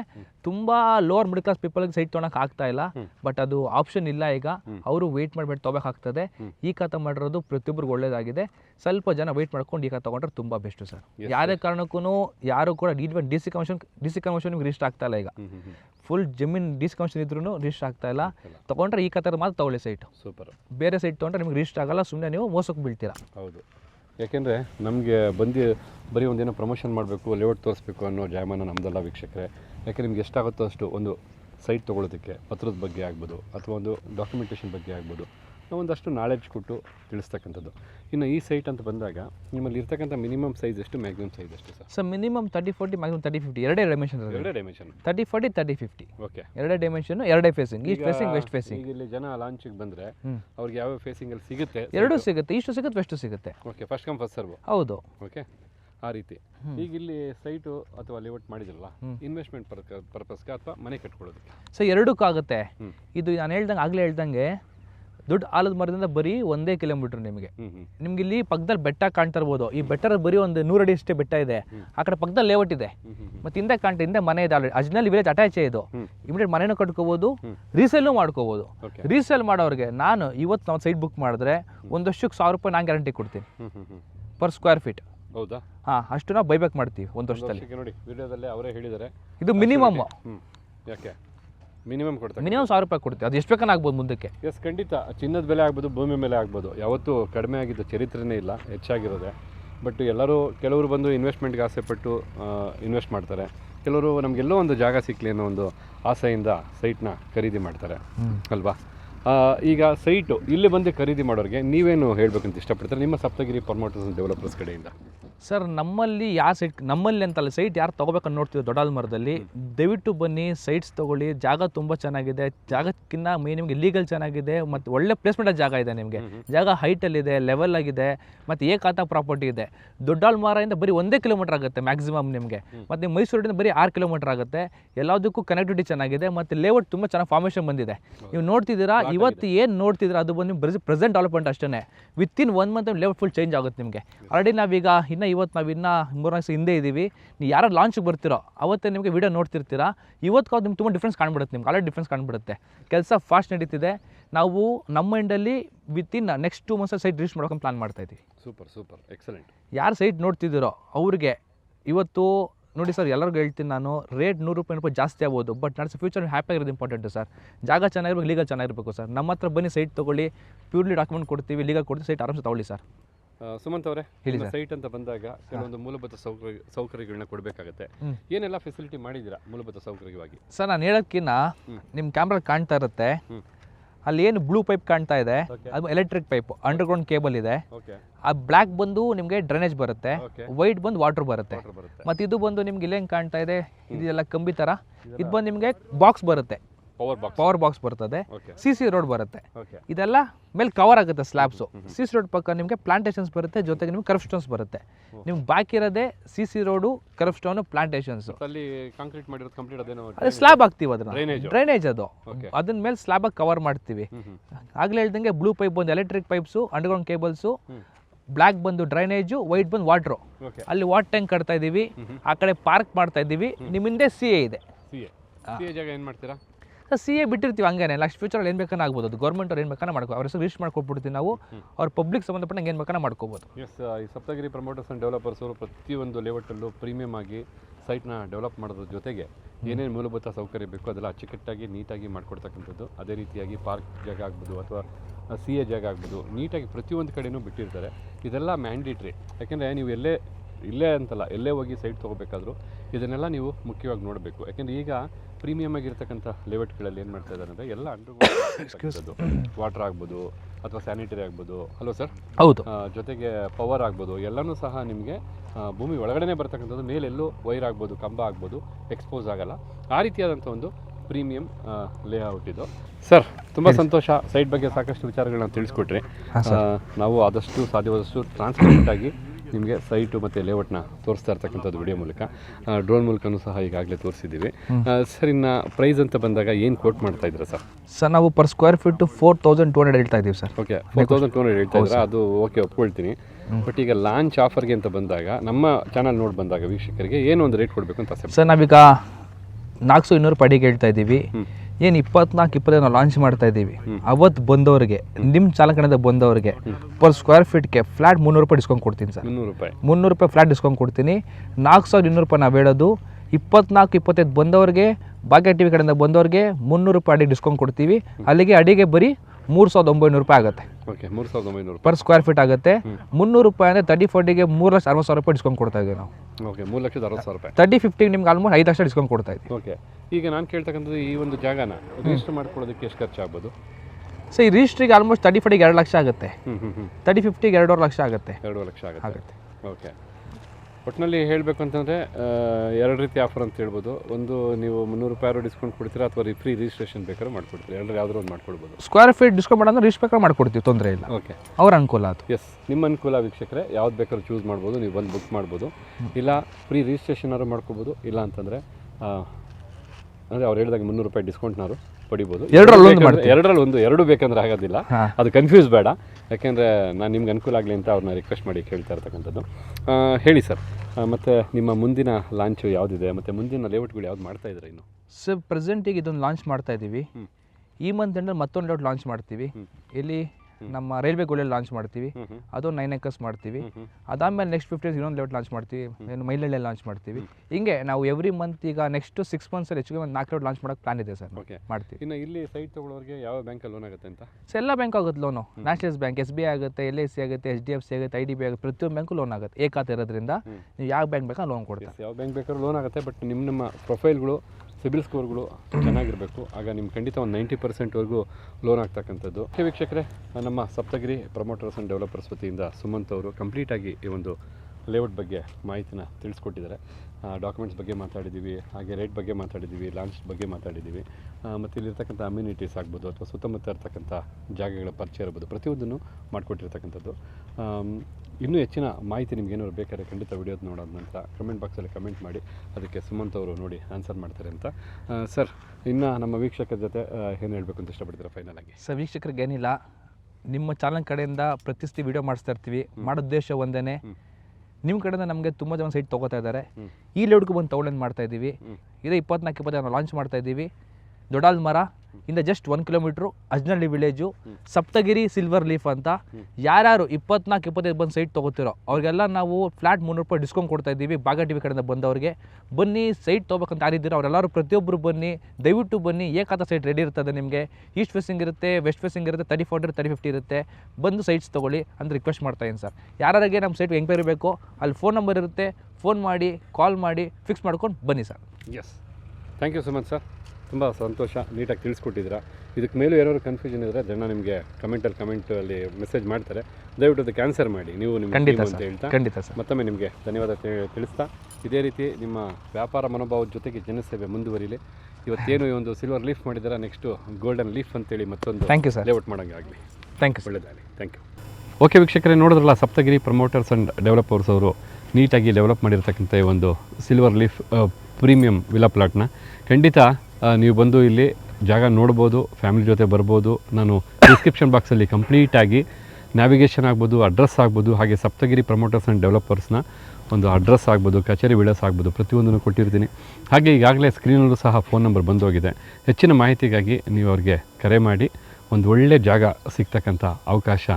ತುಂಬ ಲೋವರ್ ಮಿಡಲ್ ಕ್ಲಾಸ್ ಪೀಪಲ್ಗೆ ಸೈಟ್ ತೊಗೊಳಕ್ ಆಗ್ತಾ ಇಲ್ಲ. ಬಟ್ ಅದು ಆಪ್ಷನ್ ಇಲ್ಲ ಈಗ. ಅವರು ವೆಯ್ಟ್ ಮಾಡ್ಬಿಟ್ಟು ಆಗ್ತದೆ. ಈ ಕಥೆ ಮಾಡಿರೋದು ಪ್ರತಿಯೊಬ್ಬರಿಗೂ ಒಳ್ಳೇದಾಗಿದೆ. ಸ್ವಲ್ಪ ಜನ ವೆಯ್ಟ್ ಮಾಡ್ಕೊಂಡು ಈ ಕಥೆ ತೊಗೊಂಡ್ರೆ ತುಂಬ ಬೆಸ್ಟು ಸರ್ ಯಾವುದೇ ಕಾರಣಕ್ಕೂ ಯಾರು ಕೂಡ D D C commission D C commission register ಆಗ್ತಾ ಇಲ್ಲ ಈಗ. ಫುಲ್ ಜಮೀನ್ ಡಿಸ್ಕಮಿಷನ್ ಇದ್ರು ಕಮಿಷನ್ ಇದ್ರೂ ರಿಜಿಸ್ಟರ್ ಆಗ್ತಾ ಇಲ್ಲ. ತಗೊಂಡ್ರೆ ಈ ಕಥೆ ಮಾತ್ರ ತಗೊಳ್ಳಿ ಸೈಟ್ ಸೂಪರ್ ಬೇರೆ ಸೈಟ್ ತಗೊಂಡ್ರೆ ನಿಮ್ಗೆ ರಿಜಿಸ್ಟರ್ ಆಗಲ್ಲ. ಸುಮ್ಮನೆ ನೀವು ಮೋಸಕ್ಕೆ ಬೀಳ್ತೀರಾ. ಹೌದು. ಯಾಕೆಂದರೆ ನಮಗೆ ಬಂದು ಬರೀ ಒಂದೇನೋ ಪ್ರಮೋಷನ್ ಮಾಡಬೇಕು ಲೇಔಟ್ ತೋರಿಸ್ಬೇಕು ಅನ್ನೋ ಜಾಯಮಾನ ನಮ್ಮದೆಲ್ಲ ವೀಕ್ಷಕರೇ. ಯಾಕೆ ನಿಮ್ಗೆ ಎಷ್ಟಾಗುತ್ತೋ ಅಷ್ಟು ಒಂದು ಸೈಟ್ ತೊಗೊಳೋದಕ್ಕೆ ಪತ್ರದ ಬಗ್ಗೆ ಆಗ್ಬೋದು, ಅಥವಾ ಒಂದು ಡಾಕ್ಯುಮೆಂಟೇಷನ್ ಬಗ್ಗೆ ಆಗ್ಬೋದು. ಒಂದಷ್ಟು ನಾಲೆಡ್ಜ್ ಕೊಟ್ಟು ತಿಳಿಸ್ತಕ್ಕಂಥದ್ದು. ಇನ್ನು ಈ ಸೈಟ್ ಅಂತ ಬಂದಾಗ ನಿಮ್ಮಲ್ಲಿ ಇರ್ತಕ್ಕಂಥ ಮಿನಿಮಮ್ ಸೈಜ್ ಎಷ್ಟು ಮ್ಯಾಕ್ಸಿಮಮ್ ಸೈಜ್ ಎಷ್ಟು sir? So minimum thirty forty maximum thirty fifty ಎರಡೇ ಡೈಮೆನ್ಷನ್ ಎರಡೇ dimension thirty forty thirty fifty okay ಎರಡೇ ಡೈಮೆನ್ಷನ್ ಎರಡೇ facing east facing west facing ಇಲ್ಲಿ ಜನ ಲಾಂಚಿಗೆ ಬಂದರೆ ಬಂದ್ರೆ ಅವ್ರಿಗೆ ಯಾವ ಫೇಸಿಂಗಲ್ಲಿ ಸಿಗುತ್ತೆ? ಎರಡೂ ಸಿಗುತ್ತೆ ಈಸ್ಟು ಸಿಗುತ್ತೆ ವೆಸ್ಟು ಸಿಗುತ್ತೆ. Okay first come first serve ಹೌದು. ಓಕೆ ಆ ರೀತಿ. ಈಗ ಇಲ್ಲಿ ಸೈಟು ಅಥವಾ ಲೇಔಟ್ ಮಾಡಿದ್ರಲ್ಲ ಇನ್ವೆಸ್ಟ್ಮೆಂಟ್ ಪರ್ಪಸ್ಗೆ ಅಥವಾ ಮನೆ ಕಟ್ಕೊಳ್ಳೋದಕ್ಕೆ? ಸೊ ಎರಡಕ್ಕೂ ಆಗುತ್ತೆ. ಇದು ನಾನು ಹೇಳ್ದಂಗೆ ಆಗಲೇ ಹೇಳ್ದಂಗೆ ದೊಡ್ಡ ಆಲದ ಮರದಿಂದ ಬರೀ ಒಂದೇ ಕಿಲೋಮೀಟರ್ ನಿಮಗೆ. ನಿಮ್ಗೆ ಇಲ್ಲಿ ಪಕ್ಕದಲ್ಲಿ ಬೆಟ್ಟ ಕಾಣ್ತಾ ಇರ್ಬೋದು ಈ ಬೆಟ್ಟದ ಬರೀ ಒಂದು ನೂರಡಿ ಅಷ್ಟೇ ಬೆಟ್ಟ ಇದೆ. ಆ ಕಡೆ ಪಕ್ಕದಲ್ಲಿ ಲೇಔಟ್ ಇದೆ. ಮತ್ತೆ ಹಿಂದೆ ಕಾಣ್ತಾ ಹಿಂದೆ ಮನೆ ಇದೆ. ಆಲ್ರೆಡಿ ಅಜ್ನಲ್ಲಿ ವಿಲೇಜ್ ಅಟ್ಯಾಚ್ ಇದು. ಇಮಿಡಿಯೇಟ್ ಮನೆನೂ ಕಟ್ಕೋಬೋದು. ರೀಸೇಲು ಮಾಡ್ಕೋಬೋದು. ರೀಸೇಲ್ ಮಾಡೋರಿಗೆ ನಾನು ಇವತ್ತು ನಾವು ಸೈಟ್ ಬುಕ್ ಮಾಡಿದ್ರೆ ಒಂದು ವರ್ಷಕ್ಕೆ ಸಾವಿರ ರೂಪಾಯಿ ನಾನು ಗ್ಯಾರಂಟಿ ಕೊಡ್ತೀನಿ. ಪರ್ ಸ್ಕ್ವೇರ್ ಫೀಟ್ ಹೌದಾ? ಹಾ ಅಷ್ಟು ನಾವು ಬೈಬ್ಯಾಕ್ ಮಾಡ್ತೀವಿ ಒಂದು ವರ್ಷದಲ್ಲಿ. ನೋಡಿ ವಿಡಿಯೋದಲ್ಲಿ ಅವರೇ ಹೇಳಿದ್ದಾರೆ. ಇದು ಮಿನಿಮಮ್ ಯಾಕೆ? ಮಿನಿಮಮ್ ಕೊಡ್ತಾರೆ ಮಿನಿಮಮ್ ಸಾವಿರ ರೂಪಾಯಿ ಕೊಡ್ತೀವಿ ಅದು ಎಷ್ಟು ಬೇಕಾನ ಆಗ್ಬೋದು ಮುಂದಕ್ಕೆ. ಎಸ್ ಖಂಡಿತ. ಚಿನ್ನದ ಬೆಲೆ ಆಗ್ಬೋದು ಭೂಮಿ ಮೇಲೆ ಆಗ್ಬೋದು. ಯಾವತ್ತೂ ಕಡಿಮೆ ಆಗಿದ್ದು ಚರಿತ್ರೆನೇ ಇಲ್ಲ ಹೆಚ್ಚಾಗಿರೋದೆ. ಬಟ್ ಎಲ್ಲರೂ ಕೆಲವರು ಬಂದು ಇನ್ವೆಸ್ಟ್ಮೆಂಟ್ಗೆ ಆಸೆಪಟ್ಟು ಇನ್ವೆಸ್ಟ್ ಮಾಡ್ತಾರೆ. ಕೆಲವರು ನಮಗೆಲ್ಲೋ ಒಂದು ಜಾಗ ಸಿಕ್ಕಲಿ ಅನ್ನೋ ಒಂದು ಆಸೆಯಿಂದ ಸೈಟ್ನ ಖರೀದಿ ಮಾಡ್ತಾರೆ. ಅಲ್ವಾ? ಈಗ ಸೈಟು ಇಲ್ಲಿ ಬಂದು ಖರೀದಿ ಮಾಡೋರಿಗೆ ನೀವೇನು ಹೇಳಬೇಕಂತ ಇಷ್ಟಪಡ್ತಾರೆ? ನಿಮ್ಮ ಸಪ್ತಗಿರಿ ಪ್ರಮೋಟರ್ಸ್ ಡೆವಲಪರ್ಸ್ ಕಡೆಯಿಂದ. ಸರ್ ನಮ್ಮಲ್ಲಿ ಯಾವ ಸೈಟ್ ನಮ್ಮಲ್ಲಿ ಅಂತಲ್ಲ ಸೈಟ್ ಯಾರು ತೊಗೋಬೇಕಂತ ನೋಡ್ತೀವಿ ದೊಡ್ಡಾಲ್ಮರದಲ್ಲಿ. ದಯವಿಟ್ಟು ಬನ್ನಿ ಸೈಟ್ಸ್ ತೊಗೊಳ್ಳಿ. ಜಾಗ ತುಂಬ ಚೆನ್ನಾಗಿದೆ. ಜಾಗಕ್ಕಿಂತ ಮೇ ನಿಮಗೆ ಲೀಗಲ್ ಚೆನ್ನಾಗಿದೆ. ಮತ್ತು ಒಳ್ಳೆ ಪ್ಲೇಸ್ಮೆಂಟ್ ಜಾಗ ಇದೆ ನಿಮಗೆ. ಜಾಗ ಹೈಟಲ್ಲಿದೆ ಲೆವೆಲ್ ಆಗಿದೆ ಮತ್ತು ಏಕಾತ ಪ್ರಾಪರ್ಟಿ ಇದೆ. ದೊಡ್ಡಾಲ್ ಮಾರಿಂದ ಬರೀ ಒಂದೇ ಕಿಲೋಮೀಟರ್ ಆಗುತ್ತೆ ಮ್ಯಾಕ್ಸಿಮಮ್ ನಿಮಗೆ. ಮತ್ತು ಮೈಸೂರಿನಿಂದ ಮೈಸೂರಿಂದ ಬರೀ ಆರು ಕಿಲೋಮೀಟರ್ ಆಗುತ್ತೆ. ಎಲ್ಲದಕ್ಕೂ ಕನೆಕ್ಟಿವಿಟಿ ಚೆನ್ನಾಗಿದೆ. ಮತ್ತು ಲೇಔಟ್ ತುಂಬ ಚೆನ್ನಾಗಿ ಫಾರ್ಮೇಷನ್ ಬಂದಿದೆ. ನೀವು ನೋಡ್ತಿದ್ದೀರಾ ಇವತ್ತು ಏನು ನೋಡ್ತಿದ್ರೆ ಅದು ಬಂದು ಬರೀ ಪ್ರೆಸೆಂಟ್ ಡೆವಲಪ್ಮೆಂಟ್ ಅಷ್ಟೇ within one month level full change ಆಗುತ್ತೆ ನಿಮಗೆ. ಆಲ್ರೆಡಿ ನಾವೀಗ ಇನ್ನು ಇವತ್ತು ನಾವು ಇನ್ನೂ ಮೂರು ನಾಲ್ಕು ಹಿಂದೆ ಇದ್ದೀವಿ ನೀವು ಯಾರು ಲಾಂಚ್ಗೆ ಬರ್ತಿರೋ ಅವತ್ತೇ ನಿಮಗೆ ವಿಡಿಯೋ ನೋಡ್ತಿರ್ತೀರಾ. ಇವತ್ತು ನಿಮ್ಗೆ ತುಂಬ ಡಿಫ್ರೆನ್ಸ್ ಕಾಣ್ಬಿಡುತ್ತೆ ನಿಮ್ಗೆ ಆಲ್ರೆಡಿ ಡಿಫ್ರೆನ್ಸ್ ಕಾಣ್ಬಿಡುತ್ತೆ. ಕೆಲಸ ಫಾಸ್ಟ್ ನಡೀತಿದೆ. ನಾವು ನಮ್ಮ ಎಂಡಲ್ಲಿ in next two months site reach ಮಾಡ್ಕೊಂಡು ಪ್ಲಾನ್ ಮಾಡ್ತಾ ಇದ್ದೀವಿ ಸೂಪರ್ ಸೂಪರ್ ಎಕ್ಸಲೆಂಟ್ ಯಾರು ಸೈಟ್ ನೋಡ್ತಿದ್ದೀರೋ ಅವ್ರಿಗೆ ಇವತ್ತು ನೋಡಿ ಸರ್ ಎಲ್ಲರಿಗೂ ಹೇಳ್ತೀನಿ ನಾನು ರೇಟ್ ನೂರು ರೂಪಾಯಿ ರೂಪಾಯಿ ಜಾಸ್ತಿ ಆಗ್ಬೋದು ಬಟ್ ನಡ್ಸ್ ಫ್ಯೂಚರ್ ಹ್ಯಾಪಿ ಆಗಿರೋದು ಇಂಪಾರ್ಟೆಂಟು ಸರ್. ಜಾಗ ಚೆನ್ನಾಗಿರ್ಬೇಕು ಲೀಗಲ್ ಚೆನ್ನಾಗಿರಬೇಕು ಸರ್. ನಮ್ಮ ಹತ್ರ ಬನ್ನಿ ಸೈಟ್ ತೊಗೊಳ್ಳಿ ಪ್ಯೂರ್ಲಿ ಡಾಕ್ಯುಮೆಂಟ್ ಕೊಡ್ತೀವಿ ಲೀಗಲ್ ಕೊಡ್ತೀವಿ ಸೈಟ್ ಆರಾಮ್ಸೆ ತೊಗೊಳ್ಳಿ ಸರ್. ಸುಮಂತ್ ಅವರೇ ಹೇಳಿ ನಿಮ್ಮ ಸೈಟ್ ಅಂತ ಬಂದಾಗ ಕೆಲವೊಂದು ಮೂಲಭೂತ ಸೌಕರ್ಯ ಸೌಕರ್ಯಗಳನ್ನ ಕೊಡಬೇಕಾಗತ್ತೆ. ಏನೆಲ್ಲ ಫೆಸಿಲಿಟಿ ಮಾಡಿದ್ದೀರಾ ಮೂಲಭೂತ ಸೌಕರ್ಯವಾಗಿ? ಸರ್ ನಾನು ಹೇಳೋಕ್ಕಿನ್ನ ನಿಮ್ಮ ಕ್ಯಾಮ್ರಾ ಕಾಣ್ತಾ ಇರುತ್ತೆ. ಅಲ್ಲಿ ಏನು ಬ್ಲೂ ಪೈಪ್ ಕಾಣ್ತಾ ಇದೆ. ಅದು electric pipe underground cable ಇದೆ. ಆ ಬ್ಲ್ಯಾಕ್ ಬಂದು ನಿಮಗೆ ಡ್ರೈನೇಜ್ ಬರುತ್ತೆ. ವೈಟ್ ಬಂದು ವಾಟರ್ ಬರುತ್ತೆ. ಮತ್ತೆ ಬರುತ್ತೆ. ಮತ್ತು ಇದು ಬಂದು ನಿಮ್ಗೆ ಇಲ್ಲೇನು ಕಾಣ್ತಾ ಇದೆ? ಇದೆಲ್ಲ ಕಂಬಿ ತರ. ಇದು ಬಂದು ನಿಮಗೆ ಬಾಕ್ಸ್ ಬರುತ್ತೆ. ಪವರ್ ಬಾಕ್ಸ್ ಪವರ್ ಬಾಕ್ಸ್ ಬರ್ತದೆ. ಸಿ ಸಿ ರೋಡ್ ಬರುತ್ತೆ. ಇದೆಲ್ಲ ಮೇಲೆ ಕವರ್ ಆಗುತ್ತೆ ಸ್ಲ್ಯಾಬ್ಸು ಸಿ ಸಿ ರೋಡ್ ಪಕ್ಕ ನಿಮಗೆ ಪ್ಲಾಂಟೇಶನ್ಸ್ ಬರುತ್ತೆ ಜೊತೆಗೆ ನಿಮ್ಗೆ ಕರ್ಫ್ ಸ್ಟೋನ್ಸ್ ಬರುತ್ತೆ. ನಿಮ್ಗೆ ಬಾಕಿ ಇರೋದೇ C C road curb stone plantations ಅಲ್ಲಿ ಕಾಂಕ್ರೀಟ್ ಮಾಡಿರೋದು ಕಂಪ್ಲೀಟ್ ಅದೇನೋ ಅದೇ ಸ್ಲ್ಯಾಬ್ ಹಾಕ್ತೀವಿ ಅದನ್ನ. ಡ್ರೈನೇಜ್ ಅದು. ಅದನ್ನ ಮೇಲೆ ಸ್ಲ್ಯಾಬಾಗಿ ಕವರ್ ಮಾಡ್ತೀವಿ. ಆಗ್ಲೇ ಹೇಳ್ದಂಗೆ ಬ್ಲೂ ಪೈಪ್ ಬಂದು electric pipes underground cables. Black ಬಂದು ಡ್ರೈನೇಜು ವೈಟ್ ಬಂದು ವಾಟ್ರು ಅಲ್ಲಿ ವಾಟರ್ ಟ್ಯಾಂಕ್ ಕಟ್ತಾ ಇದ್ದೀವಿ ಆ ಕಡೆ ಪಾರ್ಕ್ ಮಾಡ್ತಾ ಇದ್ದೀವಿ ನಿಮ್ಮಿಂದೆ ಸಿ ಎ ಇದೆ. ಜಾಗ ಏನು ಮಾಡ್ತೀರಾ? ಸಿ ಎ ಬಿಟ್ಟಿರ್ತೀವಿ ಹಂಗೇನೆ. ಲಾಸ್ಟ್ ಫ್ಯೂಚರಲ್ಲಿ ಏನು ಬೇಕಾನ ಆಗ್ಬೋದು. ಅದು ಗೌರ್ಮೆಂಟ್ ಅವ್ರು ಏನು ಬೇಕಾನ ಮಾಡ್ಕೋ ಅವ್ರ ಹೆಸರು ರಿಜಿಸ್ಟರ್ ಮಾಡ್ಕೊಟ್ಬಿಡ್ತೀವಿ ನಾವು. ಅವ್ರ ಪಬ್ಲಿಕ್ ಸಂಬಂಧಪಟ್ಟ ಏನು ಬೇಕಾನ ಮಾಡ್ಕೋಬೋದು. ಎಸ್ ಈ ಸಪ್ತಗಿರಿ ಪ್ರಮೋಟರ್ಸ್ ಆ್ಯಂಡ್ ಡೆವಲಪರ್ಸ್ ಅವರು ಪ್ರತಿಯೊಂದು ಲೇಔಟಲ್ಲೂ ಪ್ರೀಮಿಯಮ್ ಆಗಿ ಸೈಟ್ನ ಡೆವಲಪ್ ಮಾಡೋದ್ರ ಜೊತೆಗೆ ಏನೇನು ಮೂಲಭೂತ ಸೌಕರ್ಯ ಬೇಕೋ ಅದೆಲ್ಲ ಅಚ್ಚುಕಟ್ಟಾಗಿ ನೀಟಾಗಿ ಮಾಡ್ಕೊಡ್ತಕ್ಕಂಥದ್ದು. ಅದೇ ರೀತಿಯಾಗಿ ಪಾರ್ಕ್ ಜಾಗ ಆಗ್ಬೋದು ಅಥವಾ ಸಿ ಎ ಜಾಗ ಆಗ್ಬೋದು. ನೀಟಾಗಿ ಪ್ರತಿಯೊಂದು ಕಡೆಯೂ ಬಿಟ್ಟಿರ್ತಾರೆ. ಇದೆಲ್ಲ ಮ್ಯಾಂಡೇಟ್ರಿ ಯಾಕೆಂದರೆ ನೀವು ಎಲ್ಲೇ ಇಲ್ಲೇ ಅಂತಲ್ಲ ಎಲ್ಲೇ ಹೋಗಿ ಸೈಟ್ ತೊಗೋಬೇಕಾದ್ರೂ ಇದನ್ನೆಲ್ಲ ನೀವು ಮುಖ್ಯವಾಗಿ ನೋಡಬೇಕು. ಯಾಕೆಂದರೆ ಈಗ ಪ್ರೀಮಿಯಮ್ ಆಗಿರ್ತಕ್ಕಂಥ ಲೇಔಟ್ಗಳಲ್ಲಿ ಏನು ಮಾಡ್ತಾ ಇದ್ದಾರೆ ಅಂದರೆ ಎಲ್ಲ ಅಂಡರ್ <coughs> ವಾಟರ್ <coughs> ಆಗ್ಬೋದು ಅಥವಾ ಸ್ಯಾನಿಟರಿ ಆಗ್ಬೋದು. ಹಲೋ ಸರ್ ಹೌದು. ಜೊತೆಗೆ ಪವರ್ ಆಗ್ಬೋದು. ಎಲ್ಲನೂ ಸಹ ನಿಮಗೆ ಭೂಮಿ ಒಳಗಡೆನೇ ಬರ್ತಕ್ಕಂಥದ್ದು. ಮೇಲೆಲ್ಲೂ ವೈರ್ ಆಗ್ಬೋದು ಕಂಬ ಆಗ್ಬೋದು ಎಕ್ಸ್ಪೋಸ್ ಆಗಲ್ಲ. ಆ ರೀತಿಯಾದಂಥ ಒಂದು ಪ್ರೀಮಿಯಂ ಲೇಔಟ್ ಇದು. ಸರ್ ತುಂಬ ಸಂತೋಷ. ಸೈಟ್ ಬಗ್ಗೆ ಸಾಕಷ್ಟು ವಿಚಾರಗಳನ್ನ ತಿಳಿಸ್ಕೊಟ್ರಿ. ನಾವು ಆದಷ್ಟು ಸಾಧ್ಯವಾದಷ್ಟು ಟ್ರಾನ್ಸ್ಪರೆಂಟ್ ಆಗಿ ನಿಮಗೆ ಸೈಟು ಮತ್ತು ಲೇಔಟ್ನ ತೋರಿಸ್ತಾ ಇರ್ತಕ್ಕಂಥದ್ದು ವಿಡಿಯೋ ಮೂಲಕ. ಡ್ರೋನ್ ಮೂಲಕನೂ ಸಹ ಈಗಾಗಲೇ ತೋರಿಸಿದ್ದೀವಿ. ಸರ್ ಇನ್ನು ಪ್ರೈಸ್ ಅಂತ ಬಂದಾಗ ಏನು ಕೋಟ್ ಮಾಡ್ತಾ ಇದ್ದೀರಾ ಸರ್? ಸರ್ ನಾವು per square feet four thousand two hundred ಹೇಳ್ತಾ ಇದ್ದೀವಿ sir. Okay four thousand two hundred ಹೇಳ್ತಾ ಇದ್ದೀರಾ? ಅದು ಓಕೆ ಒಪ್ಕೊಳ್ತೀನಿ. ಬಟ್ ಈಗ ಲಾಂಚ್ ಆಫರ್ಗೆ ಅಂತ ಬಂದಾಗ ನಮ್ಮ ಚಾನಲ್ ನೋಡಿ ಬಂದಾಗ ವೀಕ್ಷಕರಿಗೆ ಏನು ಒಂದು ರೇಟ್ ಕೊಡಬೇಕು ಅಂತ ಸರ್ ಸರ್ ನಾವೀಗ ನಾಲ್ಕು ಸೌ ಇನ್ನೂರು ಪಡಿಗೆ ಹೇಳ್ತಾ ಇದ್ದೀವಿ ಏನು ಇಪ್ಪತ್ನಾಲ್ಕು ಇಪ್ಪತ್ತೈದು ನಾವು ಲಾಂಚ್ ಮಾಡ್ತಾ ಇದ್ದೀವಿ. ಅವತ್ತು ಬಂದವರಿಗೆ ನಿಮ್ಮ ಚಾಲಕನಿಂದ ಬಂದವರಿಗೆ ಪರ್ ಸ್ಕ್ವೇರ್ ಫೀಟ್ಗೆ ಫ್ಲಾಟ್ ಮುನ್ನೂರು ರೂಪಾಯಿ ಡಿಸ್ಕೌಂಟ್ ಕೊಡ್ತೀನಿ ಸರ್. ಮುನ್ನೂರು ರೂಪಾಯಿ. ಮುನ್ನೂರು ರೂಪಾಯಿ ಫ್ಲಾಟ್ ಡಿಸ್ಕೌಂಟ್ ಕೊಡ್ತೀನಿ. ನಾಲ್ಕು ಸಾವಿರದ ಇನ್ನೂರು ರೂಪಾಯಿ ನಾವು ಹೇಳೋದು. ಇಪ್ಪತ್ನಾಲ್ಕು ಇಪ್ಪತ್ತೈದು ಬಂದವರಿಗೆ ಭಾಗ್ಯ ಟಿ ವಿ ಕಡೆಯಿಂದ ಬಂದವರಿಗೆ ಮುನ್ನೂರು ರೂಪಾಯಿ ಅಡಿಗೆ ಡಿಸ್ಕೌಂಟ್ ಕೊಡ್ತೀವಿ. ಅಲ್ಲಿಗೆ ಅಡಿಗೆ ಬರೀ ಮೂರು ಸಾವಿರದ ಒಂಬೈನೂರು ರೂಪಾಯಿ ಆಗುತ್ತೆ. ಓಕೆ ಮೂರು ಸಾವಿರದ ಒಂಬೈನೂರು ಪರ್ ಸ್ಕ್ವೇರ್ ಫೀಟ್ ಆಗುತ್ತೆ. ಮುನ್ನೂರು ರೂಪಾಯಿ ಅಂದರೆ ತರ್ಟಿ ಫೋರ್ಟಿಗೆ ಮೂರು ಲಕ್ಷ ಅರವತ್ತು ಸಾವಿರ ರೂಪಾಯಿ ಡಿಸ್ಕೌಂಟ್ ಕೊಡ್ತಾ ಇದ್ದೀವಿ ನಾವು. ಓಕೆ ಮೂರು ಲಕ್ಷದ ಅರವತ್ತು ಸಾವಿರ ರೂಪಾಯಿ. ತರ್ಟಿ ಫಿಫ್ಟಿಗೆ ನಿಮ್ಗೆ ಆಲ್ಮೋಸ್ಟ್ ಐದು ಲಕ್ಷ ಡಿಸ್ಕೌಂಟ್ ಕೊಡ್ತಾ ಇದ್ದೀವಿ. ಓಕೆ ಈಗ ನಾನು ಕೇಳ್ತಕ್ಕಂಥದ್ದು ಈ ಒಂದು ಜಾಗನ ರಿಜಿಸ್ಟರ್ ಮಾಡ್ಕೊಳ್ಳೋದಕ್ಕೆ ಎಷ್ಟು ಖರ್ಚಾಗ್ಬೋದು? ಸೊ ಈ ರಿಜಿಸ್ಟ್ರಿಗೆ ಆಲ್ಮೋಸ್ಟ್ ತರ್ಟಿ ಫೋರ್ಟಿಗೆ ಎರಡು ಲಕ್ಷ ಆಗುತ್ತೆ. ಹ್ಞೂ ಹ್ಞೂ ಹ್ಞೂ ತರ್ಟಿ ಫಿಫ್ಟಿಗೆ ಎರಡೂವರೆ ಲಕ್ಷ ಆಗುತ್ತೆ. ಎರಡೂವರೆ ಲಕ್ಷ ಆಗುತ್ತೆ. ಆಗುತ್ತೆ. ಓಕೆ ಒಟ್ಟಿನಲ್ಲಿ ಹೇಳಬೇಕಂತಂದರೆ ಎರಡು ರೀತಿ ಆಫರ್ ಅಂತ ಹೇಳ್ಬೋದು. ಒಂದು ನೀವು ಮುನ್ನೂರು ರೂಪಾಯಿ ಡಿಸ್ಕೌಂಟ್ ಕೊಡ್ತೀರಾ ಅಥವಾ ಫ್ರೀ ರಿಜಿಸ್ಟ್ರೇಷನ್ ಬೇಕಾದ್ರೆ ಮಾಡ್ಕೊಡ್ತೀರಾ. ಎಲ್ಲರೂ ಯಾವ್ದಾರು ಒಂದು ಮಾಡ್ಕೊಡ್ಬೋದು. ಸ್ಕ್ವೇರ್ ಫೀಟ್ ಡಿಸ್ಕೌಂಟ್ ಮಾಡೋದ್ರೆ ಬೇಕಾದ್ರೆ ಮಾಡ್ಕೊಡ್ತೀವಿ ತೊಂದರೆ ಇಲ್ಲ. ಓಕೆ ಅವ್ರ ಅನುಕೂಲ ಅದು. ಎಸ್ ನಿಮ್ಮ ಅನುಕೂಲ ವೀಕ್ಷಕರೇ ಯಾವ್ದು ಬೇಕಾದ್ರೂ ಚೂಸ್ ಮಾಡ್ಬೋದು ನೀವು ಬಂದು ಬುಕ್ ಮಾಡ್ಬೋದು. ಇಲ್ಲ ಫ್ರೀ ರಿಜಿಸ್ಟ್ರೇಷನ್ ರಿಜಿಸ್ಟ್ರೇಷನಾದ್ರು ಮಾಡ್ಕೋಬೋದು ಇಲ್ಲ ಅಂತಂದರೆ ಅಂದರೆ ಅವ್ರು ಹೇಳಿದಾಗ ಮುನ್ನೂರು ರೂಪಾಯಿ ಡಿಸ್ಕೌಂಟ್ನಾರು ಪಡಿಬೋದು. ಎರಡರಲ್ಲಿ ಒಂದು ಎರಡರಲ್ಲಿ ಒಂದು ಎರಡು ಬೇಕಂದ್ರೆ ಆಗೋದಿಲ್ಲ. ಅದು ಕನ್ಫ್ಯೂಸ್ ಬೇಡ. ಯಾಕೆಂದರೆ ನಾನು ನಿಮ್ಗೆ ಅನುಕೂಲ ಆಗಲಿ ಅಂತ ಅವ್ರನ್ನ ರಿಕ್ವೆಸ್ಟ್ ಮಾಡಿ ಕೇಳ್ತಾ ಇರ್ತಕ್ಕಂಥದ್ದು. ಹೇಳಿ ಸರ್ ಮತ್ತು ನಿಮ್ಮ ಮುಂದಿನ ಲಾಂಚು ಯಾವುದಿದೆ? ಮತ್ತು ಮುಂದಿನ ಲೇಔಟ್ಗಳು ಯಾವ್ದು ಮಾಡ್ತಾ ಇದ್ದಾರೆ ಇನ್ನು? ಸರ್ ಪ್ರೆಸೆಂಟಿಗೆ ಇದೊಂದು ಲಾಂಚ್ ಮಾಡ್ತಾ ಇದ್ದೀವಿ ಈ ಮಂತ್ ಎಂಡಲ್ಲಿ ಮತ್ತೊಂದು ಲೇಔಟ್ ಲಾಂಚ್ ಮಾಡ್ತೀವಿ. ಇಲ್ಲಿ ನಮ್ಮ ರೈಲ್ವೆ ಗೋಳಿಯಲ್ಲಿ ಲಾಂಚ್ ಮಾಡ್ತೀವಿ. ಅದು ನೈನ್ ಎಕರ್ಸ್ ಮಾಡ್ತೀವಿ. ಅದಾದ್ಮೇಲೆ ನೆಕ್ಸ್ಟ್ ನೆಕ್ಸ್ಟ್ ಫಿಫ್ಟೀಸ್ ಇನ್ನೊಂದು ಲೇಔಟ್ ಲಾಂಚ್ ಮಾಡ್ತೀವಿ. ಏನು ಮೈಲಳ್ಳಿ ಲಾಂಚ್ ಮಾಡ್ತೀವಿ. ಹಿಂಗೆ ನಾವು ಎವ್ರಿ ಮಂತ್ ಈಗ ನೆಕ್ಸ್ಟ್ ಸಿಕ್ಸ್ ಮಂತ್ಸಲ್ಲಿ ಹೆಚ್ಚಿಗೆ ಒಂದು ನಾಲ್ಕು ಲೇಔಟ್ ಲಾಂಚ್ ಮಾಡೋಕ್ಕೆ ಪ್ಲಾನ್ ಇದೆ ಸರ್ ಮಾಡ್ತೀವಿ. ಇನ್ನು ಇಲ್ಲಿ ಸೈಟ್ ತೊಗೊಳೋರಿಗೆ ಯಾವ ಬ್ಯಾಂಕ್ ಲೋನ್ ಆಗುತ್ತೆ ಅಂತ? ಸೊ ಎಲ್ಲ ಬ್ಯಾಂಕ್ ಆಗುತ್ತೆ loan nationals bank S B I ಆಗುತ್ತೆ ಎಲ್ ಐ ಸಿ ಆಗುತ್ತೆ ಎಚ್ ಡಿ ಎಫ್ ಸಿ ಆಗುತ್ತೆ ಐ ಡಿ ಬಿ ಆಗುತ್ತೆ ಪ್ರತಿಯೊಂದು ಬ್ಯಾಂಕು ಲೋನ್ ಆಗುತ್ತೆ. ಏಕಾತ ಇರೋದ್ರಿಂದ ನೀವು ಯಾವ ಬ್ಯಾಂಕ್ ಬೇಕಾದ್ರೆ ಲೋನ್ ಕೊಡ್ತೀವಿ ಯಾವ ಬ್ಯಾಂಕ್ ಬೇಕಾದ್ರೂ ಲೋನ್ ಆಗುತ್ತೆ ಬಟ್ ನಿಮ್ಮ ನಿಮ್ಮ ಪ್ರೊಫೈಲ್ಗಳು ಸಿಬಿಲ್ ಸ್ಕೋರ್ಗಳು ಚೆನ್ನಾಗಿರಬೇಕು. ಆಗ ನಿಮ್ಗೆ ಖಂಡಿತ ಒಂದು ನೈಂಟಿ ಪರ್ಸೆಂಟ್ವರೆಗೂ ಲೋನ್ ಆಗ್ತಕ್ಕಂಥದ್ದು. ವೀಕ್ಷಕರೇ, ನಮ್ಮ ಸಪ್ತಗಿರಿ ಪ್ರಮೋಟರ್ಸ್ ಆ್ಯಂಡ್ ಡೆವಲಪರ್ಸ್ ವತಿಯಿಂದ ಸುಮಂತ್ ಅವರು ಕಂಪ್ಲೀಟಾಗಿ ಈ ಒಂದು ಲೇಔಟ್ ಬಗ್ಗೆ ಮಾಹಿತಿನ ತಿಳಿಸ್ಕೊಟ್ಟಿದ್ದಾರೆ. ಡಾಕ್ಯುಮೆಂಟ್ಸ್ ಬಗ್ಗೆ ಮಾತಾಡಿದ್ದೀವಿ ಹಾಗೆ ರೇಟ್ ಬಗ್ಗೆ ಮಾತಾಡಿದ್ದೀವಿ ಲಾಂಚ್ ಬಗ್ಗೆ ಮಾತಾಡಿದ್ದೀವಿ. ಮತ್ತು ಇಲ್ಲಿರ್ತಕ್ಕಂಥ ಅಮ್ಯುನಿಟೀಸ್ ಆಗ್ಬೋದು ಅಥವಾ ಸುತ್ತಮುತ್ತ ಇರ್ತಕ್ಕಂಥ ಜಾಗಗಳ ಪರಿಚಯ ಇರ್ಬೋದು. ಪ್ರತಿಯೊಂದನ್ನು ಮಾಡಿಕೊಟ್ಟಿರ್ತಕ್ಕಂಥದ್ದು. ಇನ್ನೂ ಹೆಚ್ಚಿನ ಮಾಹಿತಿ ನಿಮ್ಗೆ ಏನಾದ್ರು ಬೇಕಾದ್ರೆ ಖಂಡಿತ ವಿಡಿಯೋದು ನೋಡೋದ ನಂತರ ಕಮೆಂಟ್ ಬಾಕ್ಸಲ್ಲಿ ಕಮೆಂಟ್ ಮಾಡಿ ಅದಕ್ಕೆ ಸುಮಂತ್ ಅವರು ನೋಡಿ ಆನ್ಸರ್ ಮಾಡ್ತಾರೆ ಅಂತ. ಸರ್ ಇನ್ನು ನಮ್ಮ ವೀಕ್ಷಕರ ಜೊತೆ ಏನು ಹೇಳಬೇಕು ಅಂತ ಇಷ್ಟಪಡ್ತೀರಾ ಫೈನಲ್ ಆಗಿ? ಸರ್ ವೀಕ್ಷಕರಿಗೆ ಏನಿಲ್ಲ. ನಿಮ್ಮ ಚಾನಲ್ ಕಡೆಯಿಂದ ಪ್ರತಿಸ್ತಿ ವಿಡಿಯೋ ಮಾಡಿಸ್ತಾ ಇರ್ತೀವಿ. ಮಾಡೋ ಉದ್ದೇಶ ಒಂದೇ. ನಿಮ್ಮ ಕಡೆಯಿಂದ ನಮಗೆ ತುಂಬ ಜನ ಸೈಟ್ ತೊಗೋತಾ ಇದ್ದಾರೆ. ಈ ಲೇಔಟ್ಗೆ ಬಂದು ತೊಗೊಳ್ಳೋದು ಮಾಡ್ತಾ ಇದ್ದೀವಿ. ಇದೇ ಇಪ್ಪತ್ನಾಲ್ಕು ಇಪ್ಪತ್ತೈದು ನಾವು ಲಾಂಚ್ ಮಾಡ್ತಾ ಇದ್ದೀವಿ ದೊಡ್ಡಾಲ್ ಮರ ಇಂದ just one kilometre Ajnalli village Saptagiri silver leaf ಅಂತ. ಯಾರ್ಯಾರು ಇಪ್ಪತ್ನಾಲ್ಕು, ಇಪ್ಪತ್ತೈದು ಬಂದು ಸೈಟ್ ತೊಗೋತಿರೋ, ಅವ್ರಿಗೆಲ್ಲ ನಾವು ಫ್ಲಾಟ್ ಮುನ್ನೂರು ರೂಪಾಯಿ ಡಿಸ್ಕೌಂಟ್ ಕೊಡ್ತಾ ಇದ್ದೀವಿ ಬಾಗಾ ಟಿವಿ ಕಡೆಯಿಂದ ಬಂದವ್ರಿಗೆ. ಬನ್ನಿ ಸೈಟ್ ತೊಗೋಬೇಕಂತ ಯಾರಿದ್ದೀರೋ ಅವರೆಲ್ಲರೂ ಪ್ರತಿಯೊಬ್ಬರು ಬನ್ನಿ, ದಯವಿಟ್ಟು ಬನ್ನಿ, ಏಕಾದ ಸೈಟ್ ರೆಡಿ ಇರ್ತದೆ ನಿಮಗೆ. ಈಸ್ಟ್ ಫೇಸಿಂಗ್ ಇರುತ್ತೆ ವೆಸ್ಟ್ ಫೇಸಿಂಗ್ ಇರುತ್ತೆ ತರ್ಟಿ ಫೋರ್ಟಿ ತರ್ಟಿ ಫಿಫ್ಟಿ ಇರುತ್ತೆ. ಬಂದು ಸೈಟ್ಸ್ ತೊಗೊಳ್ಳಿ ಅಂತ ರಿಕ್ವೆಸ್ಟ್ ಮಾಡ್ತಾ ಇದ್ದೀನಿ ಸರ್. ಯಾರಿಗೆ ನಮ್ಮ ಸೈಟ್ ಎಂಕ್ವೈರಿ ಬೇಕು, ಅಲ್ಲಿ ಫೋನ್ ನಂಬರ್ ಇರುತ್ತೆ ಫೋನ್ ಮಾಡಿ ಕಾಲ್ ಮಾಡಿ ಫಿಕ್ಸ್ ಮಾಡ್ಕೊಂಡು ಬನ್ನಿ sir. Yes thank you so much sir ತುಂಬ ಸಂತೋಷ ನೀಟಾಗಿ ತಿಳಿಸ್ಕೊಟ್ಟಿದ್ದೀರಾ. ಇದಕ್ಕೆ ಮೇಲೂ ಏನಾದ್ರು ಕನ್ಫ್ಯೂಷನ್ ಇದ್ದರೆ ಜನ ನಿಮಗೆ ಕಮೆಂಟಲ್ಲಿ ಕಮೆಂಟಲ್ಲಿ ಮೆಸೇಜ್ ಮಾಡ್ತಾರೆ. ದಯವಿಟ್ಟು ಅದು ಕ್ಯಾನ್ಸರ್ ಮಾಡಿ. ನೀವು ನಿಮ್ಮ ಖಂಡಿತ ಅಂತ ಹೇಳ್ತಾ ಖಂಡಿತ ಸರ್. ಮತ್ತೊಮ್ಮೆ ನಿಮಗೆ ಧನ್ಯವಾದ ತಿಳಿಸ್ತಾ. ಇದೇ ರೀತಿ ನಿಮ್ಮ ವ್ಯಾಪಾರ ಮನೋಭಾವದ ಜೊತೆಗೆ ಜನಸೇವೆ ಮುಂದುವರಿಲಿ. ಇವತ್ತೇನು ಈ ಒಂದು ಸಿಲ್ವರ್ ಲೀಫ್ ಮಾಡಿದ್ದೀರಾ ನೆಕ್ಸ್ಟು ಗೋಲ್ಡನ್ ಲೀಫ್ ಅಂತೇಳಿ ಮತ್ತೊಂದು ಥ್ಯಾಂಕ್ ಯು ಸರ್ ಲೇಔಟ್ ಮಾಡೋಂಗಾಗಲಿ ಥ್ಯಾಂಕ್ ಯು ಒಳ್ಳೆಯದಾಗಲಿ ಥ್ಯಾಂಕ್ ಯು ಓಕೆ ವೀಕ್ಷಕರೇ ನೋಡಿದ್ರಲ್ಲ ಸಪ್ತಗಿರಿ ಪ್ರಮೋಟರ್ಸ್ ಆ್ಯಂಡ್ ಡೆವಲಪರ್ಸ್ ಅವರು ನೀಟಾಗಿ ಡೆವಲಪ್ ಮಾಡಿರ್ತಕ್ಕಂಥ ಈ ಒಂದು ಸಿಲ್ವರ್ ಲೀಫ್ ಪ್ರೀಮಿಯಂ ವಿಲಾ ಪ್ಲಾಟ್ನ ಖಂಡಿತ ನೀವು ಬಂದು ಇಲ್ಲಿ ಜಾಗ ನೋಡ್ಬೋದು, ಫ್ಯಾಮಿಲಿ ಜೊತೆ ಬರ್ಬೋದು. ನಾನು ಡಿಸ್ಕ್ರಿಪ್ಷನ್ ಬಾಕ್ಸಲ್ಲಿ ಕಂಪ್ಲೀಟಾಗಿ ನ್ಯಾವಿಗೇಷನ್ ಆಗ್ಬೋದು ಅಡ್ರೆಸ್ ಆಗ್ಬೋದು, ಹಾಗೆ ಸಪ್ತಗಿರಿ ಪ್ರಮೋಟರ್ಸ್ ಆ್ಯಂಡ್ ಡೆವಲಪರ್ಸ್ನ ಒಂದು ಅಡ್ರೆಸ್ ಆಗ್ಬೋದು, ಕಚೇರಿ ವಿಳಾಸ ಆಗ್ಬೋದು, ಪ್ರತಿಯೊಂದನ್ನು ಕೊಟ್ಟಿರ್ತೀನಿ. ಹಾಗೆ ಈಗಾಗಲೇ ಸ್ಕ್ರೀನಲ್ಲೂ ಸಹ ಫೋನ್ ನಂಬರ್ ಬಂದೋಗಿದೆ. ಹೆಚ್ಚಿನ ಮಾಹಿತಿಗಾಗಿ ನೀವು ಅವ್ರಿಗೆ ಕರೆ ಮಾಡಿ, ಒಂದು ಒಳ್ಳೆ ಜಾಗ ಸಿಗ್ತಕ್ಕಂಥ ಅವಕಾಶ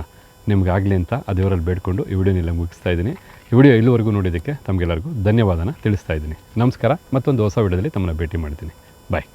ನಿಮಗಾಗಲಿ ಅಂತ ಆ ದೇವರಲ್ಲಿ ಬೇಡ್ಕೊಂಡು ಈ ವಿಡಿಯೋನೆಲ್ಲ ಮುಗಿಸ್ತಾ ಇದ್ದೀನಿ. ಈ ವಿಡಿಯೋ ಇಲ್ಲಿವರೆಗೂ ನೋಡಿದ್ದಕ್ಕೆ ತಮಗೆಲ್ಲರಿಗೂ ಧನ್ಯವಾದನ ತಿಳಿಸ್ತಾ ಇದ್ದೀನಿ. ನಮಸ್ಕಾರ, ಮತ್ತೊಂದು ಹೊಸ ವಿಡಿಯೋದಲ್ಲಿ ತಮ್ಮನ್ನ ಭೇಟಿ ಮಾಡ್ತೀನಿ. ಬಾಯ್